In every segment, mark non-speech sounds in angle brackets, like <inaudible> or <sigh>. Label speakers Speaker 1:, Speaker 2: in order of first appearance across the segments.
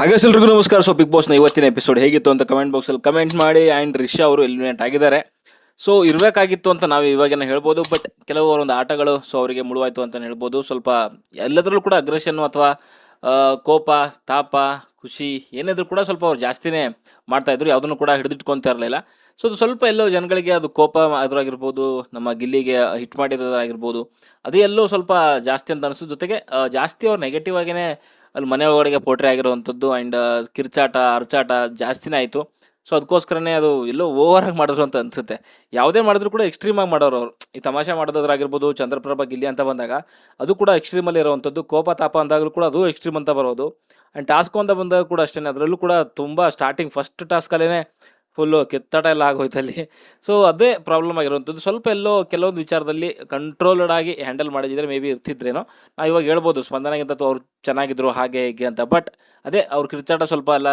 Speaker 1: ಹಾಗೆ ಎಲ್ರಿಗೂ ನಮಸ್ಕಾರ. ಸೊ ಬಿಗ್ ಬಾಸ್ನ ಇವತ್ತಿನ ಎಪಿಸೋಡ್ ಹೇಗಿತ್ತು ಅಂತ ಕಮೆಂಟ್ ಬಾಕ್ಸಲ್ಲಿ ಕಮೆಂಟ್ ಮಾಡಿ ಆ್ಯಂಡ್ ರಿಷಾ ಅವರು ಎಲಿಮಿನೇಟ್ ಆಗಿದ್ದಾರೆ. ಸೊ ಇರಬೇಕಾಗಿತ್ತು ಅಂತ ನಾವು ಇವಾಗೇನ ಹೇಳ್ಬೋದು ಬಟ್ ಕೆಲವು ಒಂದು ಆಟಗಳು ಸೊ ಅವರಿಗೆ ಮುಳುವಾಯಿತು ಅಂತ ಹೇಳ್ಬೋದು. ಸ್ವಲ್ಪ ಎಲ್ಲದರಲ್ಲೂ ಕೂಡ ಅಗ್ರೆಷನ್ನು ಅಥವಾ ಕೋಪ, ತಾಪ, ಖುಷಿ ಏನಿದ್ರು ಕೂಡ ಸ್ವಲ್ಪ ಅವ್ರು ಜಾಸ್ತಿನೇ ಮಾಡ್ತಾಯಿದ್ರು ಯಾವುದನ್ನು ಕೂಡ ಹಿಡಿದಿಟ್ಕೊತಾ ಇರಲಿಲ್ಲ ಸೊ ಅದು ಸ್ವಲ್ಪ ಎಲ್ಲೋ ಜನಗಳಿಗೆ ಅದು ಕೋಪ ಅದರಾಗಿರ್ಬೋದು ನಮ್ಮ ಗಿಲ್ಲಿಗೆ ಹಿಟ್ ಮಾಡಿರೋದಾಗಿರ್ಬೋದು ಅದು ಎಲ್ಲೋ ಸ್ವಲ್ಪ ಜಾಸ್ತಿ ಅಂತ ಅನಿಸ್ತು ಜೊತೆಗೆ ಜಾಸ್ತಿ ಅವ್ರು ನೆಗೆಟಿವ್ ಆಗಿನೇ ಅಲ್ಲಿ ಮನೆ ಒಳಗಡೆ ಪೋಟ್ರೆ ಆಗಿರುವಂಥದ್ದು ಆ್ಯಂಡ್ ಕಿರ್ಚಾಟ, ಅರ್ಚಾಟ ಜಾಸ್ತಿನೇ ಆಯಿತು. ಸೊ ಅದಕ್ಕೋಸ್ಕರನೇ ಅದು ಎಲ್ಲೋ ಓವರ್ ಆಗಿ ಮಾಡಿದ್ರು ಅಂತ ಅನಿಸುತ್ತೆ. ಯಾವುದೇ ಮಾಡಿದ್ರು ಕೂಡ ಎಕ್ಸ್ಟ್ರೀಮ್ ಆಗಿ ಮಾಡೋರು ಅವರು. ಈ ತಮಾಷೆ ಮಾಡೋದಾಗಿರ್ಬೋದು ಚಂದ್ರಪ್ರಭಾ ಗಿಲ್ಲಿ ಅಂತ ಬಂದಾಗ ಅದು ಕೂಡ ಎಕ್ಸ್ಟ್ರೀಮಲ್ಲಿ ಇರುವಂಥದ್ದು. ಕೋಪ, ತಾಪ ಅಂದಾಗಲೂ ಕೂಡ ಅದು ಎಕ್ಸ್ಟ್ರೀಮ್ ಅಂತ ಬರೋದು. ಆ್ಯಂಡ್ ಟಾಸ್ಕ್ ಅಂತ ಬಂದಾಗ ಕೂಡ ಅಷ್ಟೇ ಅದರಲ್ಲೂ ಕೂಡ ತುಂಬ ಸ್ಟಾರ್ಟಿಂಗ್ ಫಸ್ಟ್ ಟಾಸ್ಕಲ್ಲೇ ಫುಲ್ಲು ಕಿತ್ತಾಟ ಎಲ್ಲ ಆಗೋಯ್ತು ಅಲ್ಲಿ. ಸೊ ಅದೇ ಪ್ರಾಬ್ಲಮ್ ಆಗಿರುವಂಥದ್ದು. ಸ್ವಲ್ಪ ಎಲ್ಲೋ ಕೆಲವೊಂದು ವಿಚಾರದಲ್ಲಿ ಕಂಟ್ರೋಲ್ಡ್ ಆಗಿ ಹ್ಯಾಂಡಲ್ ಮಾಡಿದ್ರೆ ಮೇ ಬಿ ಇರ್ತಿದ್ರೇನೋ. ನಾವು ಇವಾಗ ಹೇಳ್ಬೋದು ಸ್ಪಂದನಾಗಿಂತ ಅವ್ರು ಚೆನ್ನಾಗಿದ್ರು, ಹಾಗೆ ಹೀಗೆ ಅಂತ. ಬಟ್ ಅದೇ ಅವ್ರ ಕಿರ್ಚಾಟ ಸ್ವಲ್ಪ ಎಲ್ಲ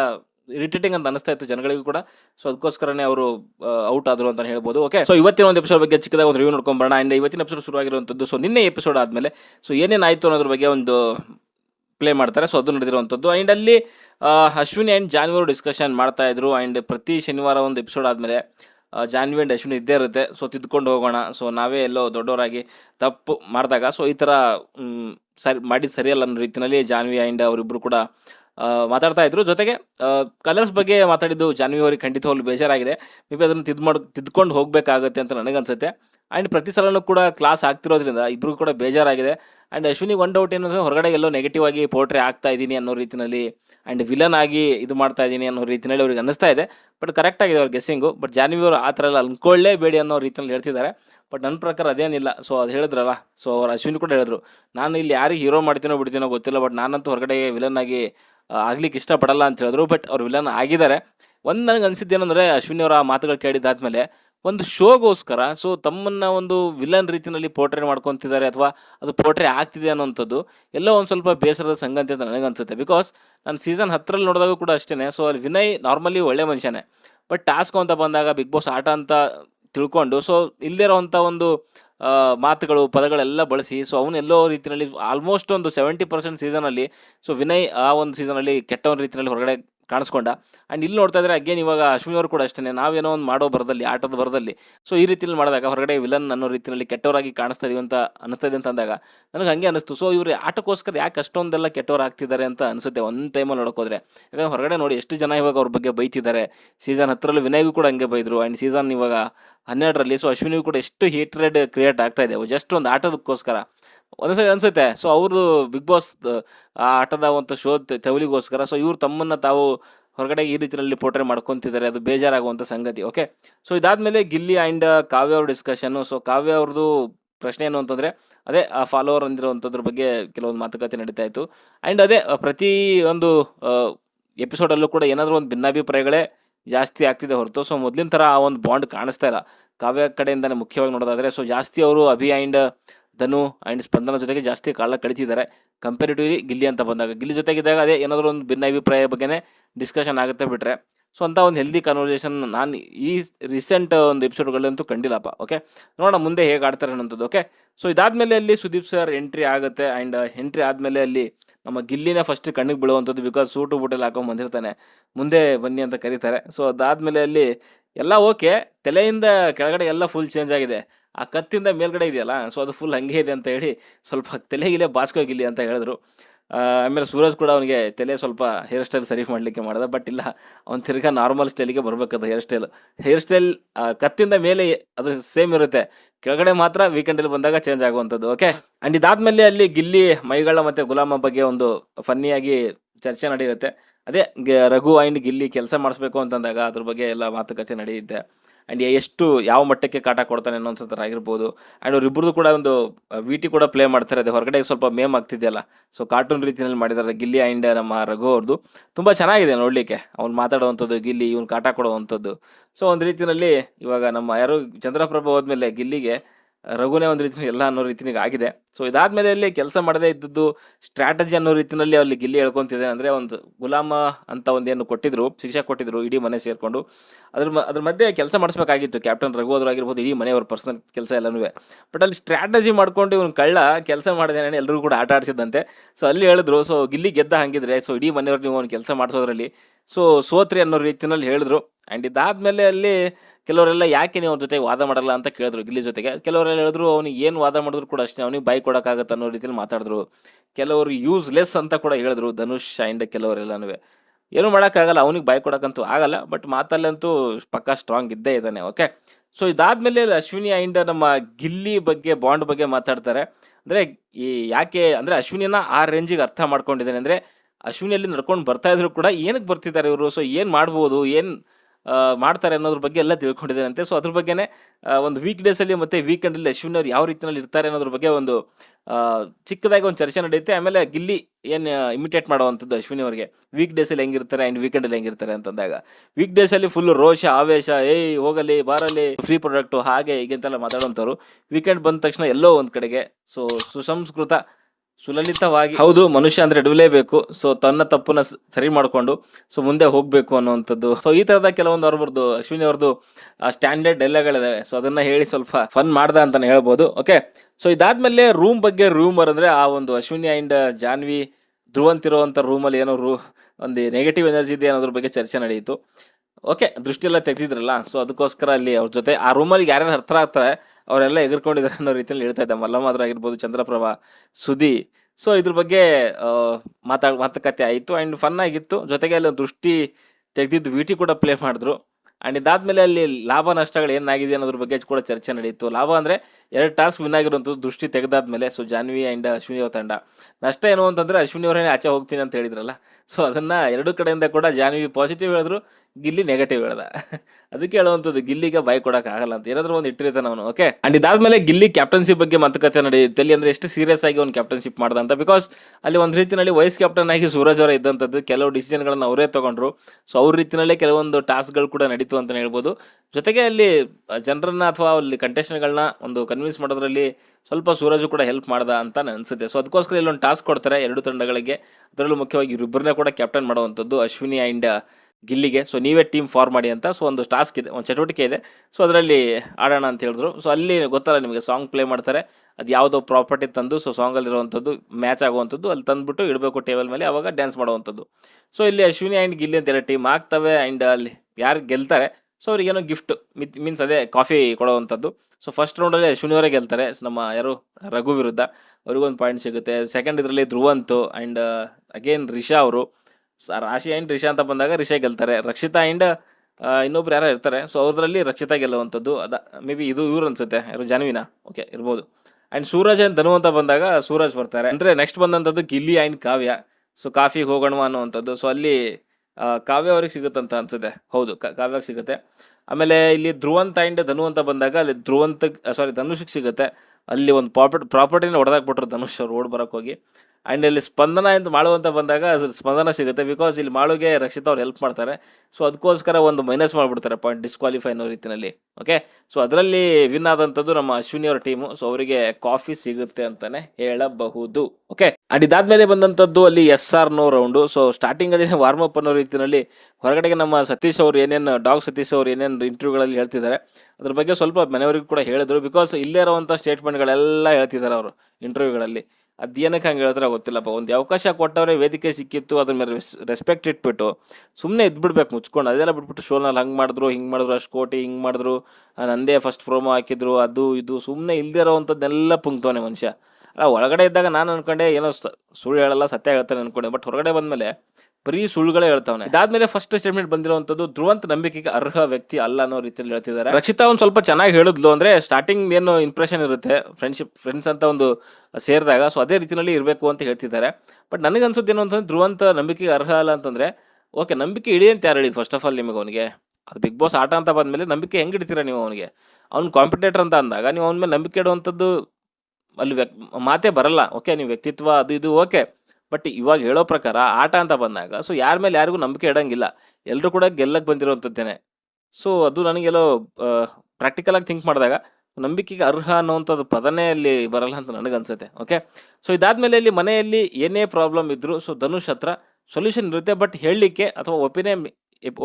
Speaker 1: ಇರಿಟೇಟಿಂಗ್ ಅಂತ ಅನಿಸ್ತಾ ಇತ್ತು ಜನಗಳಿಗೂ ಕೂಡ. ಸೊ ಅದಕ್ಕೋಸ್ಕರನೇ ಅವರು ಔಟ್ ಆದರು ಅಂತ ಹೇಳ್ಬೋದು. ಓಕೆ ಸೊ ಇವತ್ತಿನ ಒಂದು ಎಪಿಸೋಡ್ ಬಗ್ಗೆ ಚಿಕ್ಕದಾಗ ಒಂದು ರಿವ್ಯೂ ನೋಡ್ಕೊಂಡು ಬರೋಣ. ಆ್ಯಂಡ್ ಇವತ್ತಿನ ಎಪಿಸೋಡ್ ಶುರುವಾಗಿರುವಂಥದ್ದು. ಸೊ ನಿನ್ನೆ ಎಪಿಸೋಡ್ ಆದಮೇಲೆ. ಸೊ ಏನೇನಾಯಿತು ಅನ್ನೋದ್ರ ಬಗ್ಗೆ ಒಂದು ಪ್ಲೇ ಮಾಡ್ತಾರೆ. ಸೊ ಅದು ನಡೆದಿರುವಂಥದ್ದು. ಆ್ಯಂಡ್ ಅಲ್ಲಿ ಅಶ್ವಿನಿ ಆ್ಯಂಡ್ ಅವರು ಡಿಸ್ಕಷನ್ ಮಾಡ್ತಾ ಇದ್ರು. ಆ್ಯಂಡ್ ಪ್ರತಿ ಶನಿವಾರ ಒಂದು ಎಪಿಸೋಡ್ ಆದಮೇಲೆ ಜಾನ್ವಿ ಆ್ಯಂಡ್ ಅಶ್ವಿನಿ ಇದ್ದೇ ಇರುತ್ತೆ. ಸೊ ತಿದ್ಕೊಂಡು ಹೋಗೋಣ. ಸೊ ನಾವೇ ಎಲ್ಲೋ ದೊಡ್ಡವರಾಗಿ ತಪ್ಪು ಮಾಡಿದಾಗ. ಸೊ ಈ ಥರ ಸರಿ ಮಾಡಿದ್ದು ಸರಿಯಲ್ಲ ಅನ್ನೋ ರೀತಿಯಲ್ಲಿ ಜಾನ್ವಿ ಆ್ಯಂಡ್ ಅವರಿಬ್ಬರು ಕೂಡ ಮಾತಾಡ್ತಾ ಇದ್ರು. ಜೊತೆಗೆ ಕಲರ್ಸ್ ಬಗ್ಗೆ ಮಾತಾಡಿದ್ದು ಜಾನ್ವಿ ಅವರಿಗೆ ಖಂಡಿತವಾಗ್ಲೂ ಬೇಜಾರಾಗಿದೆ. ಮೇ ಬಿ ಅದನ್ನು ತಿದ್ದು ಮಾಡಿ, ತಿದ್ಕೊಂಡು ಹೋಗಬೇಕಾಗುತ್ತೆ ಅಂತ ನನಗನ್ಸುತ್ತೆ. ಆ್ಯಂಡ್ ಪ್ರತಿ ಸಲನೂ ಕೂಡ ಕ್ಲಾಸ್ ಆಗ್ತಿರೋದ್ರಿಂದ ಇಬ್ರಿಗೂ ಕೂಡ ಬೇಜಾರಾಗಿದೆ. ಆ್ಯಂಡ್ ಅಶ್ವಿನಿ ಒನ್ ಡೌಟ್ ಏನಂದರೆ ಹೊರಗಡೆ ಎಲ್ಲೋ ನೆಗೆಟಿವ್ ಆಗಿ ಪೋಟ್ರೆ ಆಗ್ತಾ ಇದ್ದೀನಿ ಅನ್ನೋ ರೀತಿಯಲ್ಲಿ ಆ್ಯಂಡ್ ವಿಲನ್ ಆಗಿ ಇದು ಮಾಡ್ತಾ ಇದ್ದೀನಿ ಅನ್ನೋ ರೀತಿಯಲ್ಲಿ ಅವ್ರಿಗೆ ಅನ್ನಿಸ್ತಾ ಇದೆ. ಬಟ್ ಕರೆಕ್ಟ್ ಆಗಿದೆ ಅವ್ರ ಗೆಸ್ಸಿಂಗು ಬಟ್ ಜಾನ್ವಿ ಅವರು ಆ ಥರ ಎಲ್ಲ ಅನ್ಕೊಳ್ಳೇಬೇಡಿ ಅನ್ನೋ ರೀತಿಯಲ್ಲಿ ಹೇಳ್ತಿದ್ದಾರೆ. ಬಟ್ ನನ್ನ ಪ್ರಕಾರ ಅದೇನಿಲ್ಲ. ಸೊ ಅದು ಹೇಳಿದ್ರಲ್ಲ. ಸೊ ಅವ್ರು ಅಶ್ವಿನಿ ಕೂಡ ಹೇಳಿದ್ರು. ನಾನು ಇಲ್ಲಿ ಯಾರಿಗೆ ಹೀರೋ ಮಾಡ್ತೀನೋ ಬಿಡ್ತೀನೋ ಗೊತ್ತಿಲ್ಲ. ಬಟ್ ನಾನಂತೂ ಹೊರಗಡೆ ವಿಲನ್ ಆಗಿ ಆಗ್ಲಿಕ್ಕೆ ಇಷ್ಟಪಡಲ್ಲ ಅಂತ ಹೇಳಿದ್ರು. ಬಟ್ ಅವ್ರು ವಿಲನ್ ಆಗಿದ್ದಾರೆ. ಒಂದು ನನಗೆ ಅನಿಸಿದ್ದೇನೆಂದರೆ ಅಶ್ವಿನಿ ಅವರ ಮಾತುಗಳು ಕೇಳಿದ್ದಾದ್ಮೇಲೆ ಒಂದು ಶೋಗೋಸ್ಕರ ಸೊ ತಮ್ಮನ್ನ ಒಂದು ವಿಲನ್ ರೀತಿಯಲ್ಲಿ ಪೋರ್ಟ್ರೇಟ್ ಮಾಡ್ಕೊತಿದ್ದಾರೆ ಅಥವಾ ಅದು ಪೋರ್ಟ್ರೇ ಆಗ್ತಿದೆ ಅನ್ನೋಂಥದ್ದು ಎಲ್ಲೋ ಒಂದು ಸ್ವಲ್ಪ ಬೇಸರದ ಸಂಗತಿ ಅಂತ ನನಗೆ ಅನ್ಸುತ್ತೆ. ಬಿಕಾಸ್ ನಾನು ಸೀಸನ್ ಹತ್ತರಲ್ಲಿ ನೋಡಿದಾಗ ಕೂಡ ಅಷ್ಟೇ ಸೊ ಅಲ್ಲಿ ವಿನಯ್ ನಾರ್ಮಲಿ ಒಳ್ಳೆ ಮನುಷ್ಯನೇ. ಬಟ್ ಟಾಸ್ಕ್ ಅಂತ ಬಂದಾಗ ಬಿಗ್ ಬಾಸ್ ಆಟ ಅಂತ ತಿಳ್ಕೊಂಡು ಸೊ ಇಲ್ದಿರೋವಂಥ ಒಂದು ಮಾತುಗಳು, ಪದಗಳೆಲ್ಲ ಬಳಸಿ ಸೊ ಅವನು ಎಲ್ಲೋ ರೀತಿಯಲ್ಲಿ ಆಲ್ಮೋಸ್ಟ್ ಒಂದು ಸೆವೆಂಟಿ ಪರ್ಸೆಂಟ್ ಸೀಸನಲ್ಲಿ ಸೊ ವಿನಯ್ ಆ ಒಂದು ಸೀಸನಲ್ಲಿ ಕೆಟ್ಟವನ ರೀತಿಯಲ್ಲಿ ಹೊರಗಡೆ ಕಾಣಿಸ್ಕೊಂಡ. ಆ್ಯಂಡ್ ಇಲ್ಲಿ ನೋಡ್ತಾ ಇದ್ರೆ ಅಗೇನ್ ಇವಾಗ ಅಶ್ವಿನಿ ಅವರು ಕೂಡ ಅಷ್ಟೇ ನಾವೇನೋ ಒಂದು ಮಾಡೋ ಬರದಲ್ಲಿ ಆಟದ ಬರದಲ್ಲಿ ಸೊ ಈ ರೀತಿಯಲ್ಲಿ ಮಾಡಿದಾಗ ಹೊರಗಡೆ ವಿಲನ್ ಅನ್ನೋ ರೀತಿಯಲ್ಲಿ ಕೆಟ್ಟವರಾಗಿ ಕಾಣಿಸ್ತಾ ಇದೀವಿ ಅಂತ ಅನಿಸ್ತಾ ಇದೆ ಅಂತ ಅಂದಾಗ ನನಗೆ ಹಂಗೆ ಅನಿಸ್ತು ಸೊ ಇವರು ಆಟಕ್ಕೋಸ್ಕರ ಯಾಕೆ ಅಷ್ಟೊಂದೆಲ್ಲ ಕೆಟ್ಟವ್ರು ಆಗ್ತಿದ್ದಾರೆ ಅಂತ ಅನಿಸುತ್ತೆ ಒಂದು ಟೈಮಲ್ಲಿ ನೋಡೋಕೋದ್ರೆ ಯಾಕಂದರೆ ಹೊರಗಡೆ ನೋಡಿ ಎಷ್ಟು ಜನ ಇವಾಗ ಅವ್ರ ಬಗ್ಗೆ ಬೈತಿದ್ದಾರೆ. ಸೀಸನ್ ಹತ್ತರಲ್ಲಿ ವಿನಯ್ಗೂ ಕೂಡ ಹಂಗೆ ಬೈದರು. ಆ್ಯಂಡ್ ಸೀಸನ್ ಇವಾಗ ಹನ್ನೆರಡರಲ್ಲಿ ಸೊ ಅಶ್ವಿನಿಗೂ ಕೂಡ ಎಷ್ಟು ಹೇಟ್ರೆಡ್ ಕ್ರಿಯೇಟ್ ಆಗ್ತಾ ಇದೆ. ಜಸ್ಟ್ ಒಂದು ಆಟದಕ್ಕೋಸ್ಕರ. ಒಂದೊಂದ್ಸರಿ ಅನ್ಸುತ್ತೆ. ಸೊ ಅವ್ರದ್ದು ಬಿಗ್ ಬಾಸ್ ಆ ಆಟದ ಒಂದು ಶೋ ತೆವಲಿಗೋಸ್ಕರ ಸೊ ಇವ್ರು ತಮ್ಮನ್ನ ತಾವು ಹೊರಗಡೆ ಈ ರೀತಿಯಲ್ಲಿ ಪೋಟ್ರೆ ಮಾಡ್ಕೊತಿದ್ದಾರೆ. ಅದು ಬೇಜಾರಾಗುವಂಥ ಸಂಗತಿ ಓಕೆ ಸೊ ಇದಾದ್ಮೇಲೆ ಗಿಲ್ಲಿ ಆ್ಯಂಡ್ ಕಾವ್ಯ ಅವ್ರ ಡಿಸ್ಕಷನ್ನು ಸೊ ಕಾವ್ಯ ಅವ್ರದ್ದು ಪ್ರಶ್ನೆ ಏನು ಅಂತಂದರೆ, ಅದೇ, ಆ ಫಾಲೋವರ್ ಅಂದಿರುವಂಥದ್ರ ಬಗ್ಗೆ ಕೆಲವೊಂದು ಮಾತುಕತೆ ನಡೀತಾ ಇತ್ತು. ಆ್ಯಂಡ್ ಅದೇ, ಪ್ರತಿ ಒಂದು ಎಪಿಸೋಡಲ್ಲೂ ಕೂಡ ಏನಾದರೂ ಒಂದು ಭಿನ್ನಾಭಿಪ್ರಾಯಗಳೇ ಜಾಸ್ತಿ ಆಗ್ತಿದೆ ಹೊರತು. ಸೊ ಮೊದಲಿನ ಥರ ಆ ಒಂದು ಬಾಂಡ್ ಕಾಣಿಸ್ತಾ ಇಲ್ಲ. ಕಾವ್ಯ ಕಡೆಯಿಂದನೇ ಮುಖ್ಯವಾಗಿ ನೋಡೋದಾದರೆ ಸೊ ಜಾಸ್ತಿ ಅವರು ಅಭಿ ಆ್ಯಂಡ್ ಧನು ಆ್ಯಂಡ್ ಸ್ಪಂದನ ಜೊತೆಗೆ ಜಾಸ್ತಿ ಕಾಲ ಕಳಿತಿದ್ದಾರೆ. ಕಂಪೇರಿಟಿವ್ಲಿ ಗಿಲ್ಲಿ ಅಂತ ಬಂದಾಗ, ಗಿಲ್ಲಿ ಜೊತೆಗಿದ್ದಾಗ ಅದೇ ಏನಾದರೂ ಒಂದು ಭಿನ್ನಾಭಿಪ್ರಾಯ ಬಗ್ಗೆನೇ ಡಿಸ್ಕಷನ್ ಆಗುತ್ತೆ ಬಿಟ್ಟರೆ ಸೊ ಅಂತ ಒಂದು ಹೆಲ್ದಿ ಕನ್ವರ್ಸೇಷನ್ ನಾನು ಈ ರೀಸೆಂಟ್ ಒಂದು ಎಪಿಸೋಡ್ಗಳಂತೂ ಕಂಡಿಲ್ಲಪ್ಪ ಓಕೆ ನೋಡೋಣ ಮುಂದೆ ಹೇಗೆ ಆಡ್ತಾರೆ ಅನ್ನೋಂಥದ್ದು ಓಕೆ ಸೊ ಇದಾದಮೇಲೆ ಅಲ್ಲಿ ಸುದೀಪ್ ಸರ್ ಎಂಟ್ರಿ ಆಗುತ್ತೆ ಆ್ಯಂಡ್ ಎಂಟ್ರಿ ಆದಮೇಲೆ ಅಲ್ಲಿ ನಮ್ಮ ಗಿಲ್ಲಿನ ಫಸ್ಟ್ ಕಣ್ಣಿಗೆ ಬೀಳುವಂಥದ್ದು ಬಿಕಾಸ್ ಸೂಟು ಬೂಟೆಲ್ಲ ಹಾಕೊಂಡು ಬಂದಿರ್ತಾನೆ. ಮುಂದೆ ಬನ್ನಿ ಅಂತ ಕರೀತಾರೆ. ಸೊ ಅದಾದಮೇಲೆ ಅಲ್ಲಿ ಎಲ್ಲ ಓಕೆ ತಲೆಯಿಂದ ಕೆಳಗಡೆ ಎಲ್ಲ ಫುಲ್ ಚೇಂಜ್ ಆಗಿದೆ. ಆ ಕತ್ತಿಂದ ಮೇಲ್ಗಡೆ ಇದೆಯಲ್ಲ ಸೊ ಅದು ಫುಲ್ ಹಂಗೆ ಇದೆ ಅಂತ ಹೇಳಿ ಸ್ವಲ್ಪ ತಲೆಗಿಲೆ ಬಾಚ್ಕೋಗಿಲ್ಲಿ ಅಂತ ಹೇಳಿದ್ರು. ಆಮೇಲೆ ಸೂರಜ್ ಕೂಡ ಅವನಿಗೆ ತಲೆ ಸ್ವಲ್ಪ ಹೇರ್ ಸ್ಟೈಲ್ ಸರಿ ಮಾಡಲಿಕ್ಕೆ ಮಾಡಿದ ಬಟ್ ಇಲ್ಲ, ಅವ್ನು ತಿರ್ಗಾ ನಾರ್ಮಲ್ ಸ್ಟೈಲಿಗೆ ಬರಬೇಕದು ಹೇರ್ ಸ್ಟೈಲ್ ಹೇರ್ ಸ್ಟೈಲ್ ಕತ್ತಿಂದ ಮೇಲೆ ಅದು ಸೇಮ್ ಇರುತ್ತೆ. ಕೆಳಗಡೆ ಮಾತ್ರ ವೀಕೆಂಡಲ್ಲಿ ಬಂದಾಗ ಚೇಂಜ್ ಆಗುವಂಥದ್ದು ಓಕೆ ಆ್ಯಂಡ್ ಇದಾದ್ಮೇಲೆ ಅಲ್ಲಿ ಗಿಲ್ಲಿ, ಮೈಗಳ ಮತ್ತು ಗುಲಾಮ ಬಗ್ಗೆ ಒಂದು ಫನ್ನಿಯಾಗಿ ಚರ್ಚೆ ನಡೆಯುತ್ತೆ. ಅದೇ ರಘು ಆ್ಯಂಡ್ ಗಿಲ್ಲಿ ಕೆಲಸ ಮಾಡಿಸ್ಬೇಕು ಅಂತಂದಾಗ ಅದ್ರ ಬಗ್ಗೆ ಎಲ್ಲ ಮಾತುಕತೆ ನಡೆಯುತ್ತೆ. ಆ್ಯಂಡ್ ಎಷ್ಟು ಯಾವ ಮಟ್ಟಕ್ಕೆ ಕಾಟ ಕೊಡ್ತಾನೆ ಅನ್ನೋ ಥರ ಆಗಿರ್ಬೋದು. ಆ್ಯಂಡ್ ಅವರಿಬ್ಬರದು ಕೂಡ ಒಂದು ವಿ ಟಿ ಕೂಡ ಪ್ಲೇ ಮಾಡ್ತಾರೆ. ಅದೇ ಹೊರಗಡೆ ಸ್ವಲ್ಪ ಮೇಮ್ ಆಗ್ತಿದೆಯಲ್ಲ. ಸೊ ಕಾರ್ಟೂನ್ ರೀತಿಯಲ್ಲಿ ಮಾಡಿದ್ದಾರೆ ಗಿಲ್ಲಿ ಆ್ಯಂಡ್ ನಮ್ಮ ರಘು ಅವ್ರದ್ದು ತುಂಬ ಚೆನ್ನಾಗಿದೆ ನೋಡಲಿಕ್ಕೆ. ಅವ್ನು ಮಾತಾಡುವಂಥದ್ದು, ಗಿಲ್ಲಿ ಇವ್ನು ಕಾಟ ಕೊಡುವಂಥದ್ದು. ಸೊ ಒಂದು ರೀತಿಯಲ್ಲಿ ಇವಾಗ ನಮ್ಮ ಯಾರು ಚಂದ್ರಪ್ರಭ ಹೋದ್ಮೇಲೆ ಗಿಲ್ಲಿಗೆ ರಘುನೇ ಒಂದು ರೀತಿ ಎಲ್ಲ ಅನ್ನೋ ರೀತಿನಾಗ ಆಗಿದೆ. ಸೊ ಇದಾದಮೇಲೆ ಅಲ್ಲಿ ಕೆಲಸ ಮಾಡದೇ ಇದ್ದದ್ದು ಸ್ಟ್ರಾಟಜಿ ಅನ್ನೋ ರೀತಿಯಲ್ಲಿ ಅಲ್ಲಿ ಗಿಲ್ಲಿ ಹೇಳ್ಕೊತಿದೆ ಅಂದರೆ ಒಂದು ಗುಲಾಮ ಅಂತ ಒಂದೇನು ಕೊಟ್ಟಿದ್ರು, ಶಿಕ್ಷೆ ಕೊಟ್ಟಿದ್ರು ಇಡೀ ಮನೆ ಸೇರಿಕೊಂಡು. ಅದ್ರ ಅದ್ರ ಮಧ್ಯೆ ಕೆಲಸ ಮಾಡಿಸ್ಬೇಕಾಗಿತ್ತು. ಕ್ಯಾಪ್ಟನ್ ರಘು ಆಗಿರ್ಬೋದು, ಇಡೀ ಮನೆಯವ್ರ ಪರ್ಸನಲ್ ಕೆಲಸ ಎಲ್ಲನೂ. ಬಟ್ ಅಲ್ಲಿ ಸ್ಟ್ರಾಟಜಿ ಮಾಡ್ಕೊಂಡು ಇವ್ನು ಕಳ್ಳ ಕೆಲಸ ಮಾಡಿದೇನೆ ಎಲ್ಲರೂ ಕೂಡ ಆಟ ಆಡಿಸಿದಂತೆ ಸೊ ಅಲ್ಲಿ ಹೇಳಿದ್ರು ಸೊ ಗಿಲ್ಲಿ ಗೆದ್ದ ಹಾಗಿದ್ರೆ ಸೊ ಇಡೀ ಮನೆಯವ್ರು ನೀವು ಅವ್ನು ಕೆಲಸ ಮಾಡಿಸೋದ್ರಲ್ಲಿ ಸೊ ಸೋತ್ರಿ ಅನ್ನೋ ರೀತಿಯಲ್ಲಿ ಹೇಳಿದ್ರು. ಆ್ಯಂಡ್ ಇದಾದಮೇಲೆ ಅಲ್ಲಿ ಕೆಲವರೆಲ್ಲ ಯಾಕೆ ನೀವು ಅವ್ರ ಜೊತೆ ವಾದ ಮಾಡಲ್ಲ ಅಂತ ಕೇಳಿದ್ರು ಗಿಲ್ಲಿ ಜೊತೆಗೆ. ಕೆಲವರೆಲ್ಲ ಹೇಳಿದ್ರು, ಅವ್ನಿಗೆ ಏನು ವಾದ ಮಾಡಿದ್ರು ಕೂಡ ಅಷ್ಟೇ, ಅವ್ನಿಗೆ ಬೈ ಕೊಡೋಕ್ಕಾಗತ್ತೆ ಅನ್ನೋ ರೀತಿಯಲ್ಲಿ ಮಾತಾಡಿದ್ರು. ಕೆಲವರು ಯೂಸ್ಲೆಸ್ ಅಂತ ಕೂಡ ಹೇಳಿದ್ರು ಧನುಷ್ ಆ್ಯಂಡ್ ಕೆಲವರೆಲ್ಲನೂ ಏನು ಮಾಡೋಕ್ಕಾಗಲ್ಲ, ಅವ್ನಿಗೆ ಬೈ ಕೊಡೋಕ್ಕಂತೂ ಆಗಲ್ಲ ಬಟ್ ಮಾತಲ್ಲಂತೂ ಪಕ್ಕಾ ಸ್ಟ್ರಾಂಗ್ ಇದ್ದೇ ಇದ್ದಾನೆ ಓಕೆ ಸೊ ಇದಾದಮೇಲೆ ಅಶ್ವಿನಿ ಆ್ಯಂಡ್ ನಮ್ಮ ಗಿಲ್ಲಿ ಬಗ್ಗೆ, ಬಾಂಡ್ ಬಗ್ಗೆ ಮಾತಾಡ್ತಾರೆ. ಅಂದರೆ ಈ ಯಾಕೆ, ಅಂದರೆ ಅಶ್ವಿನಿನ ಆ ರೇಂಜಿಗೆ ಅರ್ಥ ಮಾಡ್ಕೊಂಡಿದ್ದಾನೆ. ಅಂದರೆ ಅಶ್ವಿನಿಯಲ್ಲಿ ನಡ್ಕೊಂಡು ಬರ್ತಾ ಇದ್ರು ಕೂಡ ಏನಕ್ಕೆ ಬರ್ತಿದ್ದಾರೆ ಇವರು? ಸೊ ಏನು ಮಾಡ್ಬೋದು? ಏನು ಮಾಡ್ತಾರೆ ಅನ್ನೋದ್ರ ಬಗ್ಗೆ ಎಲ್ಲ ತಿಳ್ಕೊಂಡಿದ್ದಾರಂತೆ ಸೊ ಅದ್ರ ಬಗ್ಗೆನೇ ಒಂದು ವೀಕ್ ಡೇಸಲ್ಲಿ ಮತ್ತು ವೀಕೆಂಡಲ್ಲಿ ಅಶ್ವಿನಿ ಅವ್ರು ಯಾವ ರೀತಿಯಲ್ಲಿ ಇರ್ತಾರೆ ಅನ್ನೋದ್ರ ಬಗ್ಗೆ ಒಂದು ಚಿಕ್ಕದಾಗಿ ಒಂದು ಚರ್ಚೆ ನಡೆಯುತ್ತೆ. ಆಮೇಲೆ ಗಿಲ್ಲಿ ಏನು ಇಮಿಟೇಟ್ ಮಾಡುವಂಥದ್ದು ಅಶ್ವಿನಿ ಅವರಿಗೆ. ವೀಕ್ ಡೇಸಲ್ಲಿ ಹೆಂಗಿರ್ತಾರೆ ಆ್ಯಂಡ್ ವೀಕೆಂಡಲ್ಲಿ ಹೆಂಗಿರ್ತಾರೆ ಅಂತಂದಾಗ. ವೀಕ್ ಡೇಸಲ್ಲಿ ಫುಲ್ ರೋಷ, ಆವೇಶ, ಏಯ್, ಹೋಗಲಿ, ಬಾರಲ್ಲಿ ಫ್ರೀ ಪ್ರಾಡಕ್ಟು ಹಾಗೆ ಹೀಗೆ ಅಂತೆಲ್ಲ ಮಾತಾಡುವಂಥವ್ರು. ವೀಕೆಂಡ್ ಬಂದ ತಕ್ಷಣ ಎಲ್ಲೋ ಒಂದು ಕಡೆಗೆ ಸೊ ಸುಸಂಸ್ಕೃತ ಸುಲಲಿತವಾಗಿ ಹೌದು, ಮನುಷ್ಯ ಅಂದ್ರೆ ಡುಲೇಬೇಕು ಸೊ ತನ್ನ ತಪ್ಪನ್ನ ಸರಿ ಮಾಡಿಕೊಂಡು ಸೊ ಮುಂದೆ ಹೋಗಬೇಕು ಅನ್ನುವಂಥದ್ದು. ಸೊ ಈ ತರದ ಕೆಲವೊಂದು ಅವ್ರದ್ದು ಅಶ್ವಿನಿ ಅವ್ರದ್ದು ಸ್ಟ್ಯಾಂಡರ್ಡ್ ಡೈಲಾಗ್ಗಳಿದಾವೆ ಸೊ ಅದನ್ನ ಹೇಳಿ ಸ್ವಲ್ಪ ಫನ್ ಮಾಡ್ದ ಅಂತಾನೆ ಹೇಳ್ಬೋದು. ಓಕೆ ಸೊ ಇದಾದ್ಮೇಲೆ ರೂಮ್ ಬಗ್ಗೆ ರೂಮರ್ ಅಂದ್ರೆ, ಆ ಒಂದು ಅಶ್ವಿನಿ ಅಂಡ್ ಜಾನ್ವಿ ಧ್ರುವಂತಿರುವಂಥ ರೂಮಲ್ಲಿ ಏನೋ ರೂ, ಒಂದು ನೆಗೆಟಿವ್ ಎನರ್ಜಿ ಇದೆ ಅನ್ನೋದ್ರ ಬಗ್ಗೆ ಚರ್ಚೆ ನಡೆಯಿತು. ಓಕೆ, ದೃಷ್ಟಿಯೆಲ್ಲ ತೆಗೆದಿದ್ರಲ್ಲ ಸೊ ಅದಕ್ಕೋಸ್ಕರ ಅಲ್ಲಿ ಅವ್ರ ಜೊತೆ ಆ ರೂಮಲ್ಲಿ ಯಾರ್ಯಾರು ಹತ್ರ ಆಗ್ತಾರೆ ಅವರೆಲ್ಲ ಎಗರ್ಕೊಂಡಿದ್ದಾರೆ ಅನ್ನೋ ರೀತಿಯಲ್ಲಿ ಹೇಳ್ತಾ ಇದ್ದೆ. ಮಲ್ಲಮಾದ್ರ ಆಗಿರ್ಬೋದು, ಚಂದ್ರಪ್ರಭಾ ಸುದಿ ಸೊ ಇದ್ರ ಬಗ್ಗೆ ಮಾತಾಡ್ ಮಾತುಕತೆ ಆಯಿತು ಆ್ಯಂಡ್ ಫನ್ ಆಗಿತ್ತು. ಜೊತೆಗೆ ಅಲ್ಲಿ ದೃಷ್ಟಿ ತೆಗೆದಿದ್ದು ವಿಟಿ ಕೂಡ ಪ್ಲೇ ಮಾಡಿದ್ರು. ಆ್ಯಂಡ್ ಇದಾದಮೇಲೆ ಅಲ್ಲಿ ಲಾಭ ನಷ್ಟಗಳು ಏನಾಗಿದೆ ಅನ್ನೋದ್ರ ಬಗ್ಗೆ ಕೂಡ ಚರ್ಚೆ ನಡೆಯಿತು ಲಾಭ ಅಂದರೆ ಎರಡು ಟಾಸ್ಕ್ ವಿನ್ ಆಗಿರುವಂಥದ್ದು ದೃಷ್ಟಿ ತೆಗೆದಾದ್ಮೇಲೆ ಸೊ ಜಾನ್ವಿ ಆ್ಯಂಡ್ ಅಶ್ವಿನಿ ಅವ್ರ ತಂಡ. ನಷ್ಟ ಏನು ಅಂತಂದರೆ ಅಶ್ವಿನಿ ಅವರೇ ಆಚೆ ಹೋಗ್ತೀನಿ ಅಂತ ಹೇಳಿದ್ರಲ್ಲ ಸೊ ಅದನ್ನು ಎರಡು ಕಡೆಯಿಂದ ಕೂಡ ಜಾನ್ವಿ ಪಾಸಿಟಿವ್ ಹೇಳಿದ್ರು, ಗಿಲ್ಲಿ ನೆಗೆಟಿವ್ ಹೇಳ್ದ. ಅದಕ್ಕೆ ಹೇಳುವಂಥದ್ದು ಗಿಲ್ಲಿಗೆ ಬಾಯ್ ಕೊಡೋಕ್ಕಾಗಲ್ಲ ಅಂತ. ಏನಾದರೂ ಒಂದು ಇಟ್ಟಿರ್ತಾನೆ ಅವನು ಓಕೆ ಆ್ಯಂಡ್ ಇದಾದಮೇಲೆ ಗಿಲ್ಲಿ ಕ್ಯಾಪ್ಟನ್ಶಿಪ್ ಬಗ್ಗೆ ಮಾತುಕತೆ ನಡೆಯುತ್ತೆ. ಅಂದ್ರೆ ಎಷ್ಟು ಸೀರಿಯಸ್ ಆಗಿ ಒಂದು ಕ್ಯಾಪ್ಟನ್ಶಿಪ್ ಮಾಡ್ದ ಅಂತ. ಬಿಕಾಸ್ ಅಲ್ಲಿ ಒಂದು ರೀತಿಯಲ್ಲಿ ವೈಸ್ ಕ್ಯಾಪ್ಟನ್ ಆಗಿ ಸೂರಜ್ ಅವರ ಇದ್ದಂಥದ್ದು, ಕೆಲವು ಡಿಸಿಷನ್ಗಳನ್ನು ಅವರೇ ತಗೊಂಡ್ರು. ಸೊ ಅವ್ರ ರೀತಿಯಲ್ಲೇ ಕೆಲವೊಂದು ಟಾಸ್ಕ್ಗಳು ಕೂಡ ನಡೀತು ಅಂತ ಹೇಳ್ಬೋದು. ಜೊತೆಗೆ ಅಲ್ಲಿ ಜನರನ್ನ ಅಥವಾ ಅಲ್ಲಿ ಕಂಟೆಸ್ಟೆಂಟ್ಗಳನ್ನ ಒಂದು ಕನ್ವಿನ್ಸ್ ಮಾಡೋದ್ರಲ್ಲಿ ಸ್ವಲ್ಪ ಸೂರಜ್ ಕೂಡ ಹೆಲ್ಪ್ ಮಾಡ್ದ ಅಂತ ಅನಿಸುತ್ತೆ. ಸೊ ಅದಕ್ಕೋಸ್ಕರ ಇಲ್ಲೊಂದು ಟಾಸ್ಕ್ ಕೊಡ್ತಾರೆ ಎರಡು ತಂಡಗಳಿಗೆ. ಅದರಲ್ಲೂ ಮುಖ್ಯವಾಗಿ ಇವರಿಬ್ಬರನ್ನೇ ಕೂಡ ಕ್ಯಾಪ್ಟನ್ ಮಾಡುವಂಥದ್ದು ಅಶ್ವಿನಿ ಆ್ಯಂಡ್ ಗಿಲ್ಲಿಗೆ. ಸೊ ನೀವೇ ಟೀಮ್ ಫಾರ್ಮ್ ಮಾಡಿ ಅಂತ. ಸೊ ಒಂದು ಟಾಸ್ಕ್ ಇದೆ, ಒಂದು ಚಟುವಟಿಕೆ ಇದೆ. ಸೊ ಅದರಲ್ಲಿ ಆಡೋಣ ಅಂತ ಹೇಳಿದ್ರು. ಸೊ ಅಲ್ಲಿ ಗೊತ್ತಲ್ಲ ನಿಮಗೆ ಸಾಂಗ್ ಪ್ಲೇ ಮಾಡ್ತಾರೆ. ಅದು ಯಾವುದೋ ಪ್ರಾಪರ್ಟಿ ತಂದು ಸೊ ಸಾಂಗಲ್ಲಿರುವಂಥದ್ದು ಮ್ಯಾಚ್ ಆಗುವಂಥದ್ದು, ಅಲ್ಲಿ ತಂದುಬಿಟ್ಟು ಇಡಬೇಕು ಟೇಬಲ್ ಮೇಲೆ, ಅವಾಗ ಡ್ಯಾನ್ಸ್ ಮಾಡುವಂಥದ್ದು. ಸೊ ಇಲ್ಲಿ ಅಶ್ವಿನಿ ಆ್ಯಂಡ್ ಗಿಲ್ಲಿ ಅಂತ ಎರಡು ಟೀಮ್ ಆಗ್ತವೆ ಆ್ಯಂಡ್ ಅಲ್ಲಿ ಯಾರು ಗೆಲ್ತಾರೆ ಸೊ ಅವ್ರಿಗೇನೋ ಗಿಫ್ಟ್ ಮಿತ್ ಮೀನ್ಸ್ ಅದೇ ಕಾಫಿ ಕೊಡೋವಂಥದ್ದು. ಸೊ ಫಸ್ಟ್ ರೌಂಡಲ್ಲಿ ಶನಿವಾರ ಗೆಲ್ತಾರೆ. ನಮ್ಮ ಯಾರು? ರಘು ವಿರುದ್ಧ. ಅವ್ರಿಗೊಂದು ಪಾಯಿಂಟ್ ಸಿಗುತ್ತೆ. ಸೆಕೆಂಡ್ ಇದರಲ್ಲಿ ಧ್ರುವಂತು ಆ್ಯಂಡ್ ಅಗೇನ್ ರಿಷಾ ಅವರು. ರಾಶಿ ಆ್ಯಂಡ್ ರಿಷಾ ಅಂತ ಬಂದಾಗ ರಿಷಾ ಗೆಲ್ತಾರೆ. ರಕ್ಷಿತಾ ಆ್ಯಂಡ್ ಇನ್ನೊಬ್ರು ಯಾರೋ ಇರ್ತಾರೆ. ಸೊ ಅವ್ರದ್ರಲ್ಲಿ ರಕ್ಷಿತಾ ಗೆಲ್ಲುವಂಥದ್ದು. ಅದ ಮೇ ಬಿ ಇದು ಇವ್ರು ಅನ್ಸುತ್ತೆ. ಯಾರು? ಜಾನ್ವಿನ. ಓಕೆ ಇರ್ಬೋದು. ಆ್ಯಂಡ್ ಸೂರಜ್ ಆ್ಯಂಡ್ ಧನು ಅಂತ ಬಂದಾಗ ಸೂರಜ್ ಬರ್ತಾರೆ. ಅಂದರೆ ನೆಕ್ಸ್ಟ್ ಬಂದಂಥದ್ದು ಗಿಲ್ಲಿ ಆ್ಯಂಡ್ ಕಾವ್ಯ. ಸೊ ಕಾಫಿಗೆ ಹೋಗೋಣ ಅನ್ನುವಂಥದ್ದು. ಸೊ ಅಲ್ಲಿ ಕಾವ್ಯ ಅವ್ರಿಗೆ ಸಿಗುತ್ತಂತ ಅನ್ಸುತ್ತೆ. ಹೌದು ಕಾವ್ಯಕ್ಕೆ ಸಿಗುತ್ತೆ. ಆಮೇಲೆ ಇಲ್ಲಿ ಧ್ರುವಂತ ಆ್ಯಂಡ್ ಧನು ಅಂತ ಬಂದಾಗ ಅಲ್ಲಿ ಧ್ರುವಂತ ಸಾರಿ ಧನುಷಿಗೆ ಸಿಗುತ್ತೆ. ಅಲ್ಲಿ ಒಂದು ಪ್ರಾಪರ್ಟಿ ಪ್ರಾಪರ್ಟಿನ ಹೊಡೆದಾಕ್ಬಿಟ್ರು ಧನುಷ್ ಅವ್ರು ರೋಡ್ ಬರೋಕೆ ಹೋಗಿ. ಆ್ಯಂಡ್ ಇಲ್ಲಿ ಸ್ಪಂದನ ಅಂತ ಮಾಳು ಅಂತ ಬಂದಾಗ ಸ್ಪಂದನ ಸಿಗುತ್ತೆ ಬಿಕಾಸ್ ಇಲ್ಲಿ ಮಾಳುಗೆ ರಕ್ಷಿತ ಅವ್ರು ಹೆಲ್ಪ್ ಮಾಡ್ತಾರೆ. ಸೊ ಅದಕ್ಕೋಸ್ಕರ ಒಂದು ಮೈನಸ್ ಮಾಡಿಬಿಡ್ತಾರೆ ಪಾಯಿಂಟ್ ಡಿಸ್ಕ್ವಾಲಿಫೈ ಅನ್ನೋ ರೀತಿಯಲ್ಲಿ ಓಕೆ ಸೊ ಅದರಲ್ಲಿ ವಿನ್ ಆದಂಥದ್ದು ನಮ್ಮ ಅಶ್ವಿನಿ ಅವ್ರ ಟೀಮು ಸೊ ಅವರಿಗೆ ಕಾಫಿ ಸಿಗುತ್ತೆ ಅಂತಲೇ ಹೇಳಬಹುದು. ಓಕೆ ಆ್ಯಂಡ್ ಇದಾದ್ಮೇಲೆ ಬಂದಂಥದ್ದು ಅಲ್ಲಿ yes or no round so ಸ್ಟಾರ್ಟಿಂಗಲ್ಲಿ ವಾರ್ಮ್ ಅಪ್ ಅನ್ನೋ ರೀತಿಯಲ್ಲಿ ಹೊರಗಡೆಗೆ ನಮ್ಮ ಸತೀಶ್ ಅವ್ರು ಏನೇನು, ಡಾಗ್ ಸತೀಶ್ ಅವರು ಏನೇನು ಇಂಟರ್ವ್ಯೂಗಳಲ್ಲಿ ಹೇಳ್ತಿದ್ದಾರೆ, ಅದ್ರ ಬಗ್ಗೆ ಸ್ವಲ್ಪ ಮನೆಯವರಿಗೂ ಕೂಡ ಹೇಳಿದ್ರು. ಬಿಕಾಸ್ ಇಲ್ಲೇ ಇರುವಂಥ ಸ್ಟೇಟ್ಮೆಂಟ್ಗಳೆಲ್ಲ ಹೇಳ್ತಿದ್ದಾರೆ ಅವರು ಇಂಟರ್ವ್ಯೂಗಳಲ್ಲಿ ಅದೇನಕ್ಕೆ ಹಂಗೆ ಹೇಳ್ತಾರೆ, ಗೊತ್ತಿಲ್ಲಪ್ಪ, ಒಂದು ಅವಕಾಶ ಕೊಟ್ಟವ್ರೆ ವೇದಿಕೆ ಸಿಕ್ಕಿತ್ತು, ಅದ್ರ ಮೇಲೆ ರೆಸ್ಪೆಕ್ಟ್ ಇಟ್ಬಿಟ್ಟು ಸುಮ್ಮನೆ ಇದ್ಬಿಡ್ಬೇಕು, ಮುಚ್ಕೊಂಡು. ಅದೆಲ್ಲ ಬಿಟ್ಬಿಟ್ಟು ಶೋನಲ್ಲಿ ಹಂಗೆ ಮಾಡಿದ್ರು, ಹಿಂಗೆ ಮಾಡಿದ್ರು, ಅಷ್ಟು ಕೋಟಿ ಹಿಂಗೆ ಮಾಡಿದ್ರು ನಂದೇ ಫಸ್ಟ್ ಪ್ರೋಮೋ ಹಾಕಿದ್ರು, ಅದು ಇದು ಸುಮ್ಮನೆ ಇಲ್ಲದೇ ಇರೋವಂಥದ್ದೆಲ್ಲ ಪುಂಗ್ತವನೆ ಮನುಷ್ಯ. ಅಲ್ಲ, ಒಳಗಡೆ ಇದ್ದಾಗ ನಾನು ಅಂದ್ಕೊಂಡೆ ಏನೋ ಸುಳ್ಳು ಹೇಳಲ್ಲ, ಸತ್ಯ ಹೇಳ್ತಾನೆ ಅಂದ್ಕೊಂಡೆ ಬಟ್ ಹೊರಗಡೆ ಬಂದಮೇಲೆ ಬರೀ ಸುಳ್ಳುಗಳೇ ಹೇಳ್ತಾವನೆ. ಇದಾದ್ಮೇಲೆ ಫಸ್ಟ್ ಸ್ಟೇಟ್ಮೆಂಟ್ ಬಂದಿರುವಂತದ್ದು ಧ್ರುವಂತ ನಂಬಿಕೆಗೆ ಅರ್ಹ ವ್ಯಕ್ತಿ ಅಲ್ಲ ಅನ್ನೋ ರೀತಿಯಲ್ಲಿ ಹೇಳ್ತಿದ್ದಾರೆ. ರಕ್ಷಿತಾ ಒಂದು ಸ್ವಲ್ಪ ಚೆನ್ನಾಗಿ ಹೇಳಿದ್ಲು ಅಂದ್ರೆ ಸ್ಟಾರ್ಟಿಂಗ್ ಏನು ಇಂಪ್ರೆಷನ್ ಇರುತ್ತೆ ಫ್ರೆಂಡ್ಶಿಪ್ ಫ್ರೆಂಡ್ಸ್ ಅಂತ ಒಂದು ಸೇರಿದಾಗ ಸೊ ಅದೇ ರೀತಿಯಲ್ಲಿ ಇರಬೇಕು ಅಂತ ಹೇಳ್ತಿದ್ದಾರೆ. ಬಟ್ ನನಗನ್ಸುತ್ತೆ ಏನು ಅಂತಂದ್ರೆ, ಧ್ರುವಂತ ನಂಬಿಕೆಗೆ ಅರ್ಹ ಅಲ್ಲ ಅಂತಂದ್ರೆ, ಓಕೆ, ನಂಬಿಕೆ ಇಡಿ ಅಂತ ಯಾರು ಹೇಳಿದ್ ಫಸ್ಟ್ ಆಫ್ ಆಲ್ ನಿಮಗೆ ಅವನಿಗೆ? ಅದು ಬಿಗ್ ಬಾಸ್ ಆಟ ಅಂತ ಬಂದಮೇಲೆ ನಂಬಿಕೆ ಹೆಂಗೆ ಇಡ್ತೀರಾ ನೀವು ಅವನಿಗೆ? ಅವ್ನು ಕಾಂಪಿಟೇಟರ್ ಅಂತ ಅಂದಾಗ, ನೀವು ಅವನ ಮೇಲೆ ನಂಬಿಕೆ ಇಡುವಂಥದ್ದು ಅಲ್ಲಿ ವ್ಯಕ್ ಮಾತೇ ಬರಲ್ಲ. ಓಕೆ, ನೀವು ವ್ಯಕ್ತಿತ್ವ ಅದು ಇದು ಓಕೆ. ಬಟ್ ಇವಾಗ ಹೇಳೋ ಪ್ರಕಾರ ಆಟ ಅಂತ ಬಂದಾಗ ಸೊ ಯಾರ ಮೇಲೆ ಯಾರಿಗೂ ನಂಬಿಕೆ ಇಡಂಗಿಲ್ಲ. ಎಲ್ಲರೂ ಕೂಡ ಗೆಲ್ಲಕ್ಕೆ ಬಂದಿರೋವಂಥದ್ದೇನೆ ಸೊ ಅದು ನನಗೆಲ್ಲೋ ಪ್ರಾಕ್ಟಿಕಲಾಗಿ ಥಿಂಕ್ ಮಾಡಿದಾಗ ನಂಬಿಕೆಗೆ ಅರ್ಹ ಅನ್ನುವಂಥದ್ದು ಪದನೇ ಅಲ್ಲಿ ಬರಲ್ಲ ಅಂತ ನನಗನ್ಸುತ್ತೆ ಓಕೆ ಸೊ ಇದಾದ್ಮೇಲೆ ಇಲ್ಲಿ ಮನೆಯಲ್ಲಿ ಏನೇ ಪ್ರಾಬ್ಲಮ್ ಇದ್ದರೂ ಸೊ ಧನುಷ್ ಹತ್ರ ಸೊಲ್ಯೂಷನ್ ಇರುತ್ತೆ ಬಟ್ ಹೇಳಲಿಕ್ಕೆ ಅಥವಾ ಒಪಿನಿಯನ್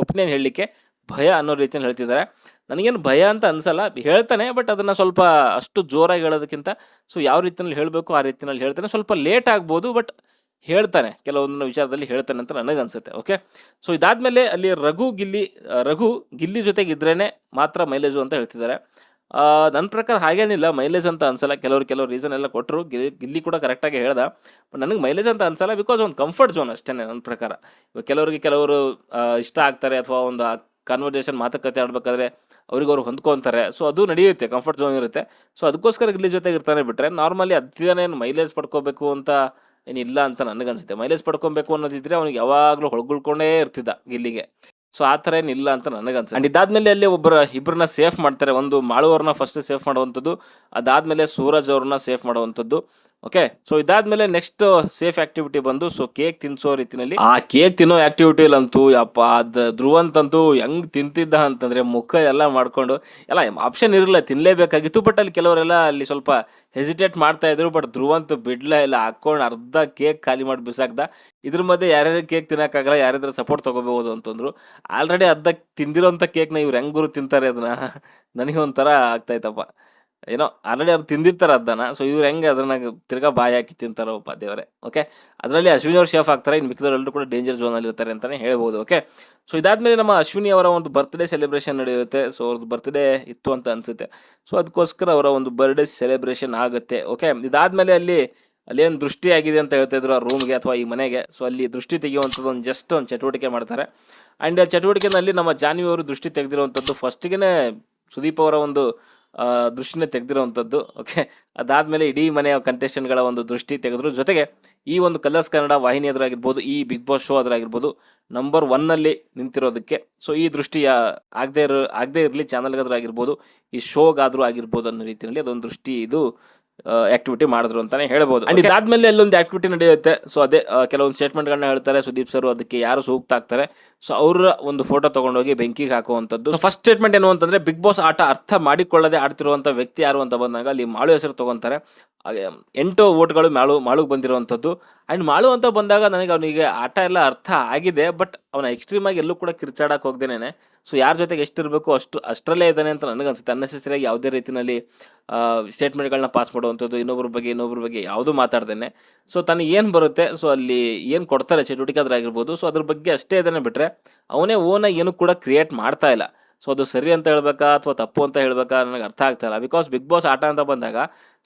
Speaker 1: ಒಪಿನಿಯನ್ ಹೇಳಲಿಕ್ಕೆ ಭಯ ಅನ್ನೋ ರೀತಿಯಲ್ಲಿ ಹೇಳ್ತಿದ್ದಾರೆ. ನನಗೇನು ಭಯ ಅಂತ ಅನ್ಸಲ್ಲ, ಹೇಳ್ತಾನೆ ಬಟ್ ಅದನ್ನು ಸ್ವಲ್ಪ ಅಷ್ಟು ಜೋರಾಗಿ ಹೇಳೋದಕ್ಕಿಂತ ಸೊ ಯಾವ ರೀತಿಯಲ್ಲಿ ಹೇಳಬೇಕು ಆ ರೀತಿಯಲ್ಲಿ ಹೇಳ್ತಾನೆ. ಸ್ವಲ್ಪ ಲೇಟ್ ಆಗ್ಬೋದು ಬಟ್ ಹೇಳ್ತಾನೆ, ಕೆಲವೊಂದನ್ನು ವಿಚಾರದಲ್ಲಿ ಹೇಳ್ತಾನೆ ಅಂತ ನನಗನ್ಸುತ್ತೆ ಓಕೆ ಸೊ ಇದಾದಮೇಲೆ ಅಲ್ಲಿ ರಘು ಗಿಲ್ಲಿ ರಘು ಗಿಲ್ಲಿ ಜೊತೆಗೆ ಇದ್ರೇ ಮಾತ್ರ ಮೈಲೇಜು ಅಂತ ಹೇಳ್ತಿದ್ದಾರೆ. ನನ್ನ ಪ್ರಕಾರ ಹಾಗೇನಿಲ್ಲ, ಮೈಲೇಜ್ ಅಂತ ಅನ್ಸಲ್ಲ, ಕೆಲವರು ಕೆಲವರು ರೀಸನ್ ಎಲ್ಲ ಕೊಟ್ಟರು ಗಿಲ್ಲಿ ಗಿಲ್ಲಿ ಕೂಡ ಕರೆಕ್ಟಾಗಿ ಹೇಳ್ದ ಬಟ್ ನನಗೆ ಮೈಲೇಜ್ ಅಂತ ಅನ್ಸಲ್ಲ ಬಿಕಾಸ್ ಒಂದು ಕಂಫರ್ಟ್ ಝೋನ್ ಅಷ್ಟೇ ನನ್ನ ಪ್ರಕಾರ. ಇವಾಗ ಕೆಲವರಿಗೆ ಕೆಲವರು ಇಷ್ಟ ಆಗ್ತಾರೆ ಅಥವಾ ಒಂದು ಕಾನ್ವರ್ಜೇಷನ್ ಮಾತುಕತೆ ಆಡಬೇಕಾದ್ರೆ ಅವ್ರಿಗೆ ಅವ್ರು ಹೊಂದ್ಕೊತಾರೆ ಸೊ ಅದು ನಡೆಯುತ್ತೆ ಕಂಫರ್ಟ್ ಝೋನ್ ಇರುತ್ತೆ. ಸೊ ಅದಕ್ಕೋಸ್ಕರ ಗಿಲ್ಲಿ ಜೊತೆಗೆ ಇರ್ತಾನೆ ಬಿಟ್ಟರೆ ನಾರ್ಮಲಿ ಅದೇನೇನು ಮೈಲೇಜ್ ಪಡ್ಕೋಬೇಕು ಅಂತ ಏನಿಲ್ಲ ಅಂತ ನನಗನ್ಸುತ್ತೆ. ಮೈಲೇಜ್ ಪಡ್ಕೊಬೇಕು ಅನ್ನೋದಿದ್ರೆ ಅವ್ನಿಗೆ ಯಾವಾಗಲೂ ಹೊಳಗುಳ್ಕೊಂಡೇ ಇರ್ತಿದ್ದ ಗಿಲ್ಲಿಗೆ ಸೊ ಆ ಥರ ಏನಿಲ್ಲ ಅಂತ ನನಗನ್ಸುತ್ತೆ. ಆ್ಯಂಡ್ ಇದಾದ್ಮೇಲೆ ಅಲ್ಲಿ ಒಬ್ಬರ ಇಬ್ಬರನ್ನ ಸೇಫ್ ಮಾಡ್ತಾರೆ. ಒಂದು ಮಾಳುವರನ್ನ ಫಸ್ಟ್ ಸೇಫ್ ಮಾಡುವಂಥದ್ದು, ಅದಾದಮೇಲೆ ಸೂರಜ್ ಅವ್ರನ್ನ ಸೇಫ್ ಮಾಡುವಂಥದ್ದು. ಓಕೆ ಸೊ ಇದಾದ್ಮೇಲೆ ನೆಕ್ಸ್ಟ್ ಸೇಫ್ ಆಕ್ಟಿವಿಟಿ ಬಂದು ಸೊ ಕೇಕ್ ತಿನ್ಸೋ ರೀತಿನಲ್ಲಿ. ಆ ಕೇಕ್ ತಿನ್ನೋ ಆಕ್ಟಿವಿಟಿಲಂತೂ ಯಪ್ಪ, ಅದು ಧ್ರುವಂತಂತೂ ಹೆಂಗ್ ತಿಂತಿದ್ದ ಅಂತಂದ್ರೆ ಮುಖ ಎಲ್ಲ ಮಾಡ್ಕೊಂಡು, ಎಲ್ಲ ಆಪ್ಷನ್ ಇರಲಿಲ್ಲ ತಿನ್ನಲೇಬೇಕಾಗಿತ್ತು ಬಟ್ ಅಲ್ಲಿ ಕೆಲವರೆಲ್ಲ ಅಲ್ಲಿ ಸ್ವಲ್ಪ ಹೆಸಿಟೇಟ್ ಮಾಡ್ತಾ ಇದ್ರು ಬಟ್ ಧ್ರುವಂತ ಬಿಡ್ಲ ಇಲ್ಲ. ಹಾಕೊಂಡು ಅರ್ಧ ಕೇಕ್ ಖಾಲಿ ಮಾಡಿ ಬಿಸಾಕ್ದ. ಇದ್ರ ಮಧ್ಯೆ ಯಾರ್ಯಾರು ಕೇಕ್ ತಿನ್ನಕ್ಕಾಗಲ್ಲ ಯಾರ್ಯಾರು ಸಪೋರ್ಟ್ ತಗೋಬಹುದು ಅಂತಂದ್ರು. ಆಲ್ರೆಡಿ ಅರ್ಧ ತಿಂದಿರೋಂಥ ಕೇಕ್ನ ಇವ್ರು ಹೆಂಗ್ ಗುರು ತಿಂತಾರೆ ಅದನ್ನ <laughs> ನನಗೆ ಒಂಥರ ಆಗ್ತಾಯ್ತಪ್ಪ ಏನೋ ಆಲ್ರೆಡಿ ಅವ್ರು ತಿಂದಿರ್ತಾರೆ ಅದನ್ನ ಸೊ ಇವ್ರು ಹೆಂಗೆ ಅದನ್ನ ತಿರ್ಗಾ ಬಾಯಿ ಹಾಕಿ ತಿಂತಾರೋ ದೇವರೇ ಓಕೆ ಅದರಲ್ಲಿ ಅಶ್ವಿನಿ ಅವರು ಶೇಫ್ ಆಗ್ತಾರೆ, ಇನ್ನು ಮಿಕ್ಕಿದವರೆಲ್ಲರೂ ಕೂಡ ಡೇಂಜರ್ ಝೋನಲ್ಲಿ ಇರ್ತಾರೆ ಅಂತಲೇ ಹೇಳ್ಬೋದು ಓಕೆ ಸೊ ಇದಾದ್ಮೇಲೆ ನಮ್ಮ ಅಶ್ವಿನಿ ಅವರ ಒಂದು ಬರ್ತ್ಡೇ ಸೆಲೆಬ್ರೇಷನ್ ನಡೆಯುತ್ತೆ. ಸೊ ಅವ್ರದ್ದು ಬರ್ತ್ಡೇ ಇತ್ತು ಅಂತ ಅನ್ಸುತ್ತೆ. ಸೊ ಅದಕ್ಕೋಸ್ಕರ ಅವರ ಒಂದು ಬರ್ಡೇ ಸೆಲೆಬ್ರೇಷನ್ ಆಗುತ್ತೆ ಓಕೆ ಇದಾದ್ಮೇಲೆ ಅಲ್ಲಿ ಅಲ್ಲೇನು ದೃಷ್ಟಿ ಆಗಿದೆ ಅಂತ ಹೇಳ್ತಾ ಇದ್ರು ಆ ರೂಮ್ಗೆ ಅಥವಾ ಈ ಮನೆಗೆ. ಸೊ ಅಲ್ಲಿ ದೃಷ್ಟಿ ತೆಗೆಯುವಂಥದ್ದು ಒಂದು ಜಸ್ಟ್ ಒಂದು ಚಟುವಟಿಕೆ ಮಾಡ್ತಾರೆ. ಆ್ಯಂಡ್ ಆ ಚಟುವಟಿಕೆನಲ್ಲಿ ನಮ್ಮ ಜಾನ್ವಿ ಅವರು ದೃಷ್ಟಿ ತೆಗೆದಿರುವಂಥದ್ದು ಫಸ್ಟಿಗೆ ಸುದೀಪ್ ಅವರ ಒಂದು ದೃಷ್ಟಿನೇ ತೆಗೆದಿರುವಂಥದ್ದು. ಓಕೆ ಅದಾದಮೇಲೆ ಇಡೀ ಮನೆಯ ಕಂಟೆಸ್ಟೆಂಟ್ಗಳ ಒಂದು ದೃಷ್ಟಿ ತೆಗೆದ್ರು. ಜೊತೆಗೆ ಈ ಒಂದು ಕಲರ್ಸ್ ಕನ್ನಡ ವಾಹಿನಿ ಎದುರಾಗಿರ್ಬೋದು, ಈ ಬಿಗ್ ಬಾಸ್ ಶೋ ಎದುರಾಗಿರ್ಬೋದು ನಂಬರ್ ಒನ್ನಲ್ಲಿ ನಿಂತಿರೋದಕ್ಕೆ. ಸೊ ಈ ದೃಷ್ಟಿ ಆಗದೆ ಇರೋ, ಆಗದೆ ಇರಲಿ ಚಾನಲ್ಗಾದ್ರೂ ಆಗಿರ್ಬೋದು ಈ ಶೋಗಾದರೂ ಆಗಿರ್ಬೋದು ಅನ್ನೋ ರೀತಿಯಲ್ಲಿ ಅದೊಂದು ದೃಷ್ಟಿ ಇದು. ಆಕ್ಟಿವಿಟಿ ಮಾಡಿದ್ರು ಅಂತಾನೆ ಹೇಳ್ಬೋದು. ಅಂಡ್ ಇದಾದ್ಮೇಲೆ ಅಲ್ಲೊಂದು ಆಕ್ಟಿವಿಟಿ ನಡೆಯುತ್ತೆ. ಸೊ ಅದೇ ಕೆಲವೊಂದು ಸ್ಟೇಟ್ಮೆಂಟ್ಗಳನ್ನ ಹೇಳ್ತಾರೆ. ಸುದೀಪ್ ಸರ್ ಅದಕ್ಕೆ ಯಾರು ಸೂಕ್ತ ಆಗ್ತಾರೆ. ಸೊ ಅವರ ಒಂದು ಫೋಟೋ ತಗೊಂಡೋಗಿ ಬೆಂಕಿಗೆ ಹಾಕುವಂಥದ್ದು. ಫಸ್ಟ್ ಸ್ಟೇಟ್ಮೆಂಟ್ ಏನು ಅಂತಂದ್ರೆ ಬಿಗ್ ಬಾಸ್ ಆಟ ಅರ್ಥ ಮಾಡಿಕೊಳ್ಳದೆ ಆಡ್ತಿರುವಂಥ ವ್ಯಕ್ತಿ ಯಾರು ಅಂತ ಬಂದಾಗ ಅಲ್ಲಿ ಮಾಳು ಹೆಸರು ತಗೊಂತಾರೆ. ಎಂಟು ಓಟ್ಗಳು ಮಾಳು ಮಾಳುಗೆ ಬಂದಿರುವಂಥದ್ದು. ಆ್ಯಂಡ್ ಮಾಳು ಅಂತ ಬಂದಾಗ ನನಗೆ ಅವನಿಗೆ ಆಟ ಎಲ್ಲ ಅರ್ಥ ಆಗಿದೆ. ಬಟ್ ಅವನ ಎಕ್ಸ್ಟ್ರೀಮ್ ಆಗಿ ಎಲ್ಲೂ ಕೂಡ ಕಿರ್ಚಾಡಕ್ಕೆ ಹೋಗ್ದೇನೆ ಸೊ ಯಾರ ಜೊತೆಗೆ ಎಷ್ಟಿರಬೇಕು ಅಷ್ಟು, ಅಷ್ಟರಲ್ಲೇ ಇದ್ದಾನೆ ಅಂತ ನನಗನ್ಸುತ್ತೆ. ಅನ್ನೆಸೆಸರಿಯಾಗಿ ಯಾವುದೇ ರೀತಿಯಲ್ಲಿ ಸ್ಟೇಟ್ಮೆಂಟ್ಗಳನ್ನ ಪಾಸ್ ಮಾಡುವಂಥದ್ದು ಇನ್ನೊಬ್ಬರ ಬಗ್ಗೆ ಇನ್ನೊಬ್ಬರ ಬಗ್ಗೆ ಯಾವುದೂ ಮಾತಾಡ್ದೇನೆ. ಸೊ ತನಗೆ ಏನು ಬರುತ್ತೆ? ಸೊ ಅಲ್ಲಿ ಏನು ಕೊಡ್ತಾರೆ? ಚಟುವಟಿಕೆ ಆಗಿರ್ಬೋದು ಸೊ ಅದ್ರ ಬಗ್ಗೆ ಅಷ್ಟೇ ಇದ್ದಾನೆ ಬಿಟ್ಟರೆ ಅವನೇ ಓನಾಗಿ ಏನು ಕೂಡ ಕ್ರಿಯೇಟ್ ಮಾಡ್ತಾ ಇಲ್ಲ. ಸೊ ಅದು ಸರಿ ಅಂತ ಹೇಳ್ಬೇಕಾ? ಅಥವಾ ತಪ್ಪು ಅಂತ ಹೇಳ್ಬೇಕಾ? ನನಗೆ ಅರ್ಥ ಆಗ್ತಾ ಇಲ್ಲ. ಬಿಕಾಸ್ ಬಿಗ್ ಬಾಸ್ ಆಟ ಅಂತ ಬಂದಾಗ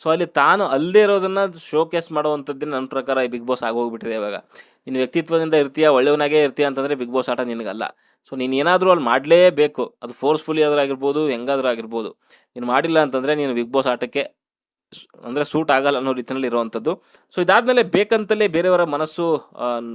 Speaker 1: ಸೊ ಅಲ್ಲಿ ತಾನು ಅಲ್ಲದೆ ಇರೋದನ್ನ ಶೋಕೇಸ್ ಮಾಡುವಂಥದ್ದು ನನ್ನ ಪ್ರಕಾರ ಈ ಬಿಗ್ ಬಾಸ್ ಆಗೋಗ್ಬಿಟ್ಟಿದೆ ಇವಾಗ. ನೀನು ವ್ಯಕ್ತಿತ್ವದಿಂದ ಇರ್ತೀಯ, ಒಳ್ಳೆಯವನಾಗೇ ಇರ್ತೀಯ ಅಂತಂದರೆ ಬಿಗ್ ಬಾಸ್ ಆಟ ನಿನಗಲ್ಲ. ಸೊ ನೀನು ಏನಾದರೂ ಅಲ್ಲಿ ಮಾಡಲೇಬೇಕು. ಅದು ಫೋರ್ಸ್ಫುಲಿ ಆದರೂ ಆಗಿರ್ಬೋದು, ಹೆಂಗಾದ್ರೂ ಆಗಿರ್ಬೋದು. ನೀನು ಮಾಡಿಲ್ಲ ಅಂತಂದರೆ ನೀನು ಬಿಗ್ ಬಾಸ್ ಆಟಕ್ಕೆ ಅಂದರೆ ಸೂಟ್ ಆಗಲ್ಲ ಅನ್ನೋ ರೀತಿಯಲ್ಲಿ ಇರುವಂಥದ್ದು. ಸೊ ಇದಾದಮೇಲೆ ಬೇಕಂತಲೇ ಬೇರೆಯವರ ಮನಸ್ಸು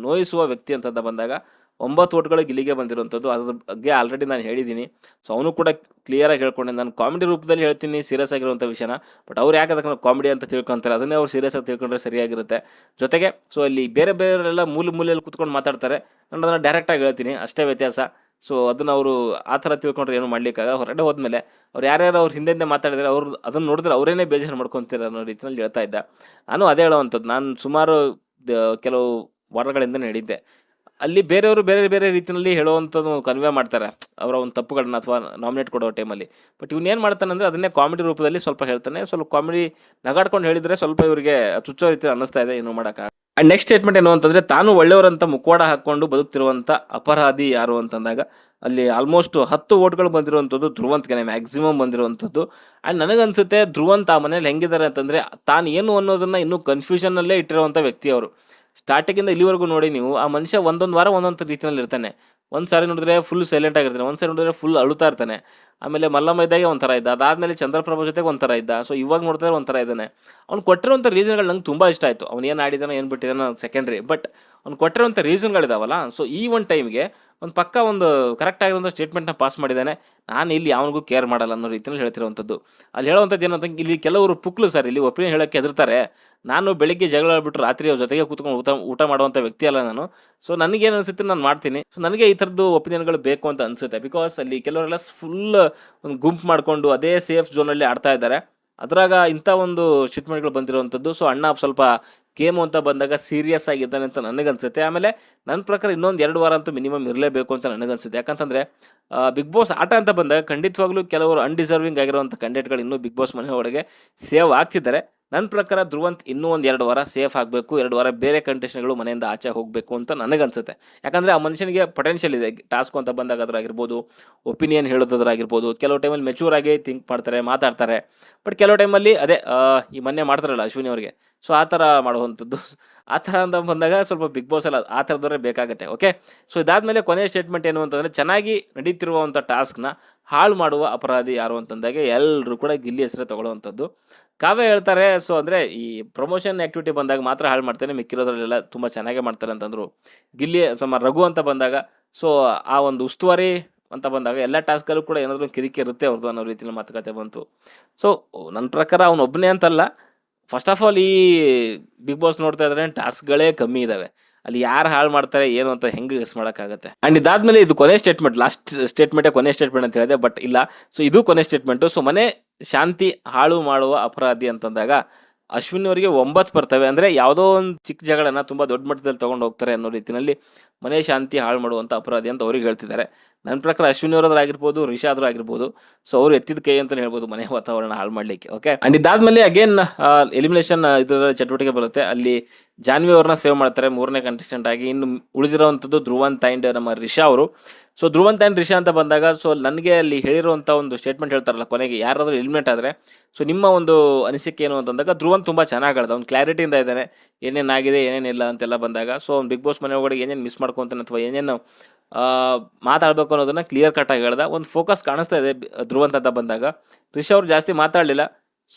Speaker 1: ನೋಯಿಸುವ ವ್ಯಕ್ತಿ ಅಂತ ಬಂದಾಗ ಒಂಬತ್ತು ಓಟ್ಗಳು ಗಿಲ್ಲಿಗೆ ಬಂದಿರುವಂಥದ್ದು. ಅದ್ರ ಬಗ್ಗೆ ಆಲ್ರೆಡಿ ನಾನು ಹೇಳಿದ್ದೀನಿ. ಸೊ ಅವನು ಕೂಡ ಕ್ಲಿಯರಾಗಿ ಹೇಳ್ಕೊಂಡೆ. ನಾನು ಕಾಮಿಡಿ ರೂಪದಲ್ಲಿ ಹೇಳ್ತೀನಿ ಸೀರಿಯಸ್ ಆಗಿರುವಂಥ ವಿಷಯನ. ಬಟ್ ಅವ್ರು ಯಾಕೆ ಅದಕ್ಕೆ ಕಾಮಿಡಿ ಅಂತ ತಿಳ್ಕೊತಾರೆ? ಅದನ್ನೇ ಅವ್ರು ಸೀರಿಯಸ್ ಆಗಿ ತಿಳ್ಕೊಂಡ್ರೆ ಸರಿಯಾಗಿರುತ್ತೆ. ಜೊತೆಗೆ ಸೊ ಅಲ್ಲಿ ಬೇರೆ ಬೇರೆಯವರೆಲ್ಲ ಮೂಲೆ ಮೂಲೆಯಲ್ಲಿ ಕುತ್ಕೊಂಡು ಮಾತಾಡ್ತಾರೆ. ನಾನು ಅದನ್ನು ಡೈರೆಕ್ಟಾಗಿ ಹೇಳ್ತೀನಿ. ಅಷ್ಟೇ ವ್ಯತ್ಯಾಸ. ಸೊ ಅದನ್ನು ಅವರು ಆ ಥರ ತಿಳ್ಕೊಂಡ್ರೆ ಏನು ಮಾಡ್ಲಿಕ್ಕಾಗ ಹೊರಗಡೆ ಹೋದ್ಮೇಲೆ ಅವ್ರು ಯಾರ್ಯಾರು ಅವ್ರು ಹಿಂದೆ ಮಾತಾಡಿದರೆ, ಅವ್ರು ಅದನ್ನು ನೋಡಿದ್ರೆ ಅವರೇನೇ ಬೇಜಾರು ಮಾಡ್ಕೊತೀರ ಅನ್ನೋ ರೀತಿಯಲ್ಲಿ ಹೇಳ್ತಾ ಇದ್ದ. ನಾನು ಅದೇ ಹೇಳೋವಂಥದ್ದು. ನಾನು ಸುಮಾರು ಕೆಲವು ವಾರಗಳಿಂದ ಹೇಳಿದ್ದೆ. ಅಲ್ಲಿ ಬೇರೆಯವರು ಬೇರೆ ಬೇರೆ ರೀತಿಯಲ್ಲಿ ಹೇಳುವಂಥದ್ದು ಕನ್ವೆ ಮಾಡ್ತಾರೆ. ಅವರ ಒಂದು ತಪ್ಪುಗಳನ್ನ ಅಥವಾ ನಾಮಿನೇಟ್ ಕೊಡೋ ಟೈಮಲ್ಲಿ ಬಟ್ ಇವನೇನು ಮಾಡ್ತಾನೆ ಅಂದರೆ ಅದನ್ನೇ ಕಾಮಿಡಿ ರೂಪದಲ್ಲಿ ಸ್ವಲ್ಪ ಹೇಳ್ತಾನೆ. ಸ್ವಲ್ಪ ಕಾಮಿಡಿ ನಗಾಡ್ಕೊಂಡು ಹೇಳಿದರೆ ಸ್ವಲ್ಪ ಇವರಿಗೆ ಚುಚ್ಚೋ ರೀತಿ ಅನ್ನಿಸ್ತಾ ಇದೆ ಏನು ಮಾಡೋಕ್ಕೆ ಆ್ಯಂಡ್ ನೆಕ್ಸ್ಟ್ ಸ್ಟೇಟ್ಮೆಂಟ್ ಏನು ಅಂತಂದರೆ, ತಾನು ಒಳ್ಳೆಯವರಂತ ಮುಖವಾಡ ಹಾಕ್ಕೊಂಡು ಬದುಕ್ತಿರುವಂಥ ಅಪರಾಧಿ ಯಾರು ಅಂತಂದಾಗ, ಅಲ್ಲಿ ಆಲ್ಮೋಸ್ಟ್ ಹತ್ತು ಓಟ್ಗಳು ಬಂದಿರುವಂಥದ್ದು ಧ್ರುವಂತ್ಗೆ ಮ್ಯಾಕ್ಸಿಮಮ್ ಬಂದಿರುವಂಥದ್ದು. ಆ್ಯಂಡ್ ನನಗನ್ಸುತ್ತೆ, ಧ್ರುವಂತ್ ಆ ಮನೇಲಿ ಹೆಂಗಿದ್ದಾರೆ ಅಂತಂದರೆ, ತಾನು ಏನು ಅನ್ನೋದನ್ನು ಇನ್ನೂ ಕನ್ಫ್ಯೂಷನಲ್ಲೇ ಇಟ್ಟಿರುವಂಥ ವ್ಯಕ್ತಿ ಅವರು. ಸ್ಟಾರ್ಟಿಂಗಿಂದ ಇಲ್ಲಿವರೆಗೂ ನೋಡಿ ನೀವು, ಆ ಮನುಷ್ಯ ಒಂದೊಂದು ವಾರ ಒಂದೊಂದು ರೀತಿಯಲ್ಲಿ ಇರ್ತಾನೆ. ಒಂದು ಸಾರಿ ನೋಡಿದ್ರೆ ಫುಲ್ ಸೈಲೆಂಟ್ ಆಗಿರ್ತಾನೆ. ಒಂದು ಸಾರಿ ನೋಡಿದ್ರೆ ಫುಲ್ ಅಳುತ್ತಾ ಇರ್ತಾನೆ. ಆಮೇಲೆ ಮಲ್ಲಮ್ಮ ಇದ್ದಾಗೆ ಒಂಥರ ಇದ್ದ. ಅದಾದಮೇಲೆ ಚಂದ್ರಪ್ರಭಾ ಜೊತೆಗೆ ಒಂಥರ ಇದ್ದ. ಸೊ ಇವಾಗ ನೋಡಿದ್ರೆ ಒಂಥರ ಇದ್ದಾನೆ. ಅವ್ನು ಕೊಟ್ಟಿರುವಂಥ ರೀಸನ್ಗಳು ನಂಗೆ ತುಂಬ ಇಷ್ಟ ಆಯಿತು. ಅವ್ನು ಏನು ಆಡಿದಾನೋ, ಏನು ಬಿಟ್ಟಿದ್ದಾನೋ ಸೆಕೆಂಡ್ರಿ ಬಟ್ ಅವ್ನು ಕೊಟ್ಟಿರುವಂಥ ರೀಸನ್ಗಳಿದಾವಲ್ಲ ಸೊ ಈ ಒಂದು ಟೈಮ್ಗೆ ಒಂದು ಪಕ್ಕ ಒಂದು ಕರೆಕ್ಟ್ ಆಗಿರೋ ಸ್ಟೇಟ್ಮೆಂಟ್ನ ಪಾಸ್ ಮಾಡಿದ್ದಾನೆ. ನಾನು ಇಲ್ಲಿ ಯಾವನಿಗೂ ಕೇರ್ ಮಾಡಲ್ಲ ಅನ್ನೋ ರೀತಿಯಲ್ಲಿ ಹೇಳ್ತಿರುವಂಥದ್ದು. ಅಲ್ಲಿ ಹೇಳುವಂಥದ್ದು ಏನಂತ ಇಲ್ಲಿ ಕೆಲವರು ಪುಕ್ಲು ಸರ್ ಇಲ್ಲಿ ಒಪಿನಿಯನ್ ಹೇಳೋಕ್ಕೆ ಹೆದರ್ತಾರೆ. ನಾನು ಬೆಳಿಗ್ಗೆ ಜಗಳ ಬಿಟ್ಟು ರಾತ್ರಿ ಅವ್ರ ಜೊತೆಗೆ ಕೂತ್ಕೊಂಡು ಊಟ ಊಟ ಮಾಡುವಂಥ ವ್ಯಕ್ತಿ ಅಲ್ಲ ನಾನು. ಸೊ ನನಗೇನು ಅನಿಸುತ್ತೆ ನಾನು ಮಾಡ್ತೀನಿ. ಸೊ ನನಗೆ ಈ ಥರದ್ದು ಒಪಿನಿಯನ್ಗಳು ಬೇಕು ಅಂತ ಅನಿಸುತ್ತೆ. ಬಿಕಾಸ್ ಅಲ್ಲಿ ಕೆಲವರೆಲ್ಲ ಫುಲ್ ಒಂದು ಗುಂಪು ಮಾಡಿಕೊಂಡು ಅದೇ ಸೇಫ್ ಝೋನಲ್ಲಿ ಆಡ್ತಾ ಇದ್ದಾರೆ. ಅದರಾಗ ಇಂಥ ಒಂದು ಸ್ಟೇಟ್ಮೆಂಟ್ಗಳು ಬಂದಿರುವಂಥದ್ದು. ಸೊ ಅಣ್ಣ ಸ್ವಲ್ಪ ಗೇಮು ಅಂತ ಬಂದಾಗ ಸೀರಿಯಸ್ ಆಗಿದ್ದಾನೆ ಅಂತ ನನಗನ್ಸುತ್ತೆ. ಆಮೇಲೆ ನನ್ನ ಪ್ರಕಾರ ಇನ್ನೊಂದು ಎರಡು ವಾರ ಅಂತೂ ಮಿನಿಮಮ್ ಇರಲೇಬೇಕು ಅಂತ ನನಗನ್ಸುತ್ತೆ. ಯಾಕಂತಂದರೆ ಬಿಗ್ ಬಾಸ್ ಆಟ ಅಂತ ಬಂದಾಗ ಖಂಡಿತವಾಗ್ಲೂ ಕೆಲವರು ಅನ್ಡಿಸರ್ವಿಂಗ್ ಆಗಿರುವಂಥ ಕ್ಯಾಂಡಿಡೇಟ್ಗಳು ಇನ್ನೂ ಬಿಗ್ ಬಾಸ್ ಮನೆ ಒಳಗೆ ಸೇವ್ ಆಗ್ತಿದ್ದಾರೆ. ನನ್ನ ಪ್ರಕಾರ ಧ್ರುವಂತ್ ಇನ್ನೂ ಒಂದು ಎರಡು ವಾರ ಸೇಫ್ ಆಗಬೇಕು, ಎರಡು ವಾರ ಬೇರೆ ಕಂಟೆಸ್ಟ್ಗಳು ಮನೆಯಿಂದ ಆಚೆ ಹೋಗಬೇಕು ಅಂತ ನನಗನ್ಸುತ್ತೆ. ಯಾಕಂದರೆ ಆ ಮನುಷ್ಯನಿಗೆ ಪೊಟೆನ್ಷಿಯಲ್ ಇದೆ. ಟಾಸ್ಕ್ ಅಂತ ಬಂದಾಗ ಅದ್ರಾಗಿರ್ಬೋದು ಒಪಿನಿಯನ್ ಹೇಳೋದಾಗಿರ್ಬೋದು ಕೆಲವು ಟೈಮಲ್ಲಿ ಮೆಚೂರ್ ಆಗಿ ಥಿಂಕ್ ಮಾಡ್ತಾರೆ, ಮಾತಾಡ್ತಾರೆ. ಬಟ್ ಕೆಲವು ಟೈಮಲ್ಲಿ ಅದೇ ಈ ಮೊನ್ನೆ ಮಾಡ್ತಾರಲ್ಲ ಅಶ್ವಿನಿ ಅವರಿಗೆ. ಸೊ ಆ ಥರ ಮಾಡುವಂಥದ್ದು. ಆ ಥರ ಅಂತ ಬಂದಾಗ ಸ್ವಲ್ಪ ಬಿಗ್ ಬಾಸ್ ಅಲ್ಲ ಆ ಥರದವರೇ ಬೇಕಾಗುತ್ತೆ ಓಕೆ ಸೊ ಇದಾದಮೇಲೆ ಕೊನೆಯ ಸ್ಟೇಟ್ಮೆಂಟ್ ಏನು ಅಂತಂದರೆ, ಚೆನ್ನಾಗಿ ನಡೀತಿರುವಂಥ ಟಾಸ್ಕ್ನ ಹಾಳು ಮಾಡುವ ಅಪರಾಧಿ ಯಾರು ಅಂತಂದಾಗೆ ಎಲ್ಲರೂ ಕೂಡ ಗಿಲ್ಲಿ ಹೆಸರೇ ತಗೊಳ್ಳುವಂಥದ್ದು. ಕಾವ್ಯ ಹೇಳ್ತಾರೆ ಸೊ ಅಂದರೆ ಈ ಪ್ರಮೋಷನ್ ಆ್ಯಕ್ಟಿವಿಟಿ ಬಂದಾಗ ಮಾತ್ರ ಹಾಳು ಮಾಡ್ತಾನೆ, ಮಿಕ್ಕಿರೋದ್ರಲ್ಲೆಲ್ಲ ತುಂಬ ಚೆನ್ನಾಗೇ ಮಾಡ್ತಾರೆ ಅಂತಂದರು. ಗಿಲ್ಲಿ ಸಮ ರಘು ಅಂತ ಬಂದಾಗ ಸೊ ಆ ಒಂದು ಉಸ್ತುವಾರಿ ಅಂತ ಬಂದಾಗ ಎಲ್ಲ ಟಾಸ್ಕಲ್ಲೂ ಕೂಡ ಏನಾದರೂ ಕಿರಿಕಿ ಇರುತ್ತೆ ಅವ್ರದ್ದು ಅನ್ನೋ ರೀತಿಯಲ್ಲಿ ಮಾತುಕತೆ ಬಂತು. ಸೊ ನನ್ನ ಪ್ರಕಾರ ಅವನು ಒಬ್ಬನೇ ಅಂತಲ್ಲ ಫಸ್ಟ್ ಆಫ್ ಆಲ್ ಈ ಬಿಗ್ ಬಾಸ್ ನೋಡ್ತಾ ಇದ್ರೆ ಟಾಸ್ಕ್ಗಳೇ ಕಮ್ಮಿ ಇದ್ದಾವೆ ಅಲ್ಲಿ ಯಾರು ಹಾಳು ಮಾಡ್ತಾರೆ, ಏನು ಅಂತ ಹೆಂಗೆ ಗೆಸ್ ಮಾಡೋಕ್ಕಾಗುತ್ತೆ? ಆ್ಯಂಡ್ ಇದಾದಮೇಲೆ ಇದು ಕೊನೆ ಸ್ಟೇಟ್ಮೆಂಟ್ ಲಾಸ್ಟ್ ಸ್ಟೇಟ್ಮೆಂಟೇ ಕೊನೆ ಸ್ಟೇಟ್ಮೆಂಟ್ ಅಂತ ಹೇಳಿದೆ ಬಟ್ ಇಲ್ಲ. ಸೊ ಇದು ಕೊನೆ ಸ್ಟೇಟ್ಮೆಂಟು ಸೊ ಮನೆ ಶಾಂತಿ ಹಾಳು ಮಾಡುವ ಅಪರಾಧಿ ಅಂತಂದಾಗ ಅಶ್ವಿನ್ ಅವರಿಗೆ ಒಂಬತ್ತು ಬರ್ತವೆ. ಅಂದರೆ ಯಾವುದೋ ಒಂದು ಚಿಕ್ಕ ಜಗಳನ್ನ ತುಂಬ ದೊಡ್ಡ ಮಟ್ಟದಲ್ಲಿ ತೊಗೊಂಡು ಹೋಗ್ತಾರೆ ಅನ್ನೋ ರೀತಿಯಲ್ಲಿ ಮನೆ ಶಾಂತಿ ಹಾಳು ಮಾಡುವಂಥ ಅಪರಾಧಿ ಅಂತ ಅವ್ರಿಗೆ ಹೇಳ್ತಿದ್ದಾರೆ. ನನ್ನ ಪ್ರಕಾರ ಅಶ್ವಿನಿ ರಿಷಾ ರಿಷಾದ್ರು ಆಗಿರ್ಬೋದು ಸೊ ಅವರು ಎತ್ತಿದ ಕೈ ಅಂತಲೇ ಹೇಳ್ಬೋದು ಮನೆ ವಾತಾವರಣ ಹಾಳು ಮಾಡಲಿಕ್ಕೆ ಓಕೆ ಅಂಡ್ ಇದಾದ್ಮೇಲೆ ಅಗೇನ್ ಎಲಿಮಿನೇಷನ್ ಇದರ ಚಟುವಟಿಕೆ ಬರುತ್ತೆ. ಅಲ್ಲಿ ಜಾನ್ವಿ ಅವ್ರನ್ನ ಸೇವ್ ಮಾಡ್ತಾರೆ, ಮೂರನೇ ಕಂಟೆಸ್ಟೆಂಟ್ ಆಗಿ. ಇನ್ನು ಉಳಿದಿರುವಂಥದ್ದು ಧ್ರುವಂತ್ ಆ್ಯಂಡ್ ನಮ್ಮ ರಿಷಾ ಅವರು. ಸೊ ಧ್ರುವಂತ್ ಆ್ಯಂಡ್ ರಿಷಾ ಅಂತ ಬಂದಾಗ ಸೊ ನನಗೆ ಅಲ್ಲಿ ಹೇಳಿರುವಂಥ ಒಂದು ಸ್ಟೇಟ್ಮೆಂಟ್ ಹೇಳ್ತಾರಲ್ಲ ಕೊನೆಗೆ, ಯಾರಾದರೂ ಎಲಿಮಿನೇಟ್ ಆದರೆ ಸೊ ನಿಮ್ಮ ಒಂದು ಅನಿಸಿಕೆ ಏನು ಅಂತಂದಾಗ ಧ್ರುವಂತ ತುಂಬ ಚೆನ್ನಾಗಿ ಅವ್ನು ಕ್ಲಾರಿಟಿಯಿಂದ ಇದ್ದಾನೆ. ಏನೇನಾಗಿದೆ ಏನೇನಿಲ್ಲ ಅಂತೆಲ್ಲ ಬಂದಾಗ ಸೊ ಅವ್ನು ಬಿಗ್ ಬಾಸ್ ಮನೆ ಒಳಗಡೆ ಏನೇನು ಮಿಸ್ ಮಾಡ್ಕೊತಾನೆ ಅಥವಾ ಏನೇನು ಮಾತಾಡಬೇಕು ಅನ್ನೋದನ್ನು ಕ್ಲಿಯರ್ ಕಟ್ಟಾಗಿ ಹೇಳ್ದ. ಒಂದು ಫೋಕಸ್ ಕಾಣಿಸ್ತಾ ಇದೆ ಧ್ರುವಂತ ಅಂತ ಬಂದಾಗ. ರಿಷಾ ಅವರು ಜಾಸ್ತಿ ಮಾತಾಡಲಿಲ್ಲ.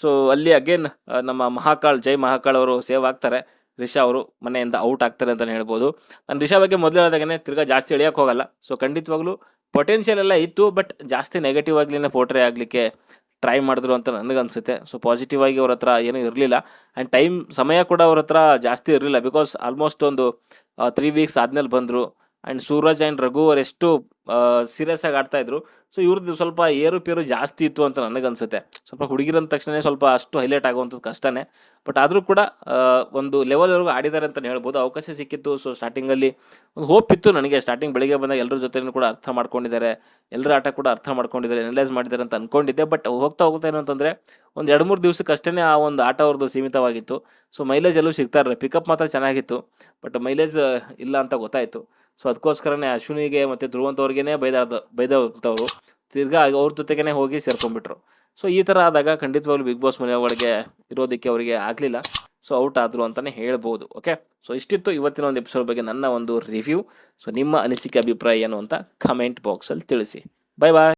Speaker 1: ಸೊ ಅಲ್ಲಿ ಅಗೇನ್ ನಮ್ಮ ಮಹಾಕಾಳ್, ಜೈ ಮಹಾಕಾಳ್ ಅವರು ಸೇವ್ ಆಗ್ತಾರೆ. ರಿಷಾ ಅವರು ಮನೆಯಿಂದ ಔಟ್ ಆಗ್ತಾರೆ ಅಂತಲೇ ಹೇಳ್ಬೋದು. ನಾನು ರಿಷಾ ಬಗ್ಗೆ ಮೊದಲು ಹೇಳಿದಾಗನೇ ತಿರ್ಗಾ ಜಾಸ್ತಿ ಎಳಿಯೋಕೆ ಹೋಗಲ್ಲ. ಸೊ ಖಂಡಿತವಾಗ್ಲೂ ಪೊಟೆನ್ಷಿಯಲ್ ಎಲ್ಲ ಇತ್ತು ಬಟ್ ಜಾಸ್ತಿ ನೆಗೆಟಿವ್ ಆಗ್ಲಿನೇ ಪೋಟ್ರೆ ಆಗಲಿಕ್ಕೆ ಟ್ರೈ ಮಾಡಿದ್ರು ಅಂತ ನನಗನ್ಸುತ್ತೆ ಸೊ ಪಾಸಿಟಿವ್ ಆಗಿ ಅವ್ರ ಹತ್ರ ಏನೂ ಇರಲಿಲ್ಲ. ಆ್ಯಂಡ್ ಟೈಮ್ ಸಮಯ ಕೂಡ ಅವ್ರ ಹತ್ರ ಜಾಸ್ತಿ ಇರಲಿಲ್ಲ. ಬಿಕಾಸ್ ಆಲ್ಮೋಸ್ಟ್ ಒಂದು ತ್ರೀ ವೀಕ್ಸ್ ಆದಮೇಲೆ ಬಂದರು. ಆ್ಯಂಡ್ ಸೂರಜ್ ಆ್ಯಂಡ್ ರಘು ಅವರೆಷ್ಟು ಸೀರಿಯಸ್ ಆಗಿ ಆಡ್ತಾ ಇದ್ರು. ಸೊ ಇವ್ರದ್ದು ಸ್ವಲ್ಪ ಏರುಪೇರು ಜಾಸ್ತಿ ಇತ್ತು ಅಂತ ನನಗನ್ಸುತ್ತೆ ಸ್ವಲ್ಪ ಹುಡುಗಿರಂದ ತಕ್ಷಣ ಸ್ವಲ್ಪ ಅಷ್ಟು ಹೈಲೈಟ್ ಆಗುವಂಥದ್ದು ಕಷ್ಟನೇ. ಬಟ್ ಆದರೂ ಕೂಡ ಒಂದು ಲೆವೆಲ್ವರೆಗೂ ಆಡಿದ್ದಾರೆ ಅಂತಲೇ ಹೇಳ್ಬೋದು. ಅವಕಾಶ ಸಿಕ್ಕಿತ್ತು. ಸೊ ಸ್ಟಾರ್ಟಿಂಗಲ್ಲಿ ಒಂದು ಹೋಪ್ ಇತ್ತು ನನಗೆ. ಸ್ಟಾರ್ಟಿಂಗ್ ಬೆಳಿಗ್ಗೆ ಬಂದಾಗ ಎಲ್ಲರ ಜೊತೆನೂ ಕೂಡ ಅರ್ಥ ಮಾಡ್ಕೊಂಡಿದ್ದಾರೆ. ಎಲ್ಲರ ಆಟ ಕೂಡ ಅರ್ಥ ಮಾಡ್ಕೊಂಡಿದ್ದಾರೆ. ಅನಲೈಸ್ ಮಾಡಿದ್ದಾರೆ ಅಂತ ಅಂದ್ಕೊಂಡಿದ್ದೆ ಬಟ್ ಹೋಗ್ತಾ ಹೋಗ್ತಾ ಏನು ಅಂತಂದರೆ, ಒಂದು ಎರಡು ಮೂರು ದಿವಸಕ್ಕೆ ಅಷ್ಟೇ ಆ ಒಂದು ಆಟ ಅವ್ರದ್ದು ಸೀಮಿತವಾಗಿತ್ತು. ಸೊ ಮೈಲೇಜ್ ಎಲ್ಲೂ ಸಿಗ್ತಾ ಇರಲಿಲ್ಲ. ಪಿಕಪ್ ಮಾತ್ರ ಚೆನ್ನಾಗಿತ್ತು. ಬಟ್ ಮೈಲೇಜ್ ಇಲ್ಲ ಅಂತ ಗೊತ್ತಾಯಿತು. ಸೊ ಅದಕ್ಕೋಸ್ಕರನೇ ಅಶ್ವಿನಿಗೆ ಮತ್ತು ಧ್ರುವಂತ್ ಅವ್ರಿಗೇ ಬೈದಾದ ಬೈದವ್ರು ತಿರ್ಗಾ ಅವ್ರ ಜೊತೆಗೇನೆ ಹೋಗಿ ಸೇರ್ಕೊಂಡ್ಬಿಟ್ರು. ಸೊ ಈ ಥರ ಆದಾಗ ಖಂಡಿತವಾಗ್ಲೂ ಬಿಗ್ ಬಾಸ್ ಮನೆ ಒಳಗೆ ಇರೋದಕ್ಕೆ ಅವರಿಗೆ ಆಗಲಿಲ್ಲ. ಸೊ ಔಟ್ ಆದರು ಅಂತಲೇ ಹೇಳ್ಬೋದು ಓಕೆ ಸೊ ಇಷ್ಟಿತ್ತು ಇವತ್ತಿನ ಒಂದು ಎಪಿಸೋಡ್ ಬಗ್ಗೆ ನನ್ನ ಒಂದು ರಿವ್ಯೂ ಸೊ ನಿಮ್ಮ ಅನಿಸಿಕೆ, ಅಭಿಪ್ರಾಯ ಏನು ಅಂತ ಕಮೆಂಟ್ ಬಾಕ್ಸಲ್ಲಿ ತಿಳಿಸಿ. ಬಾಯ್ ಬಾಯ್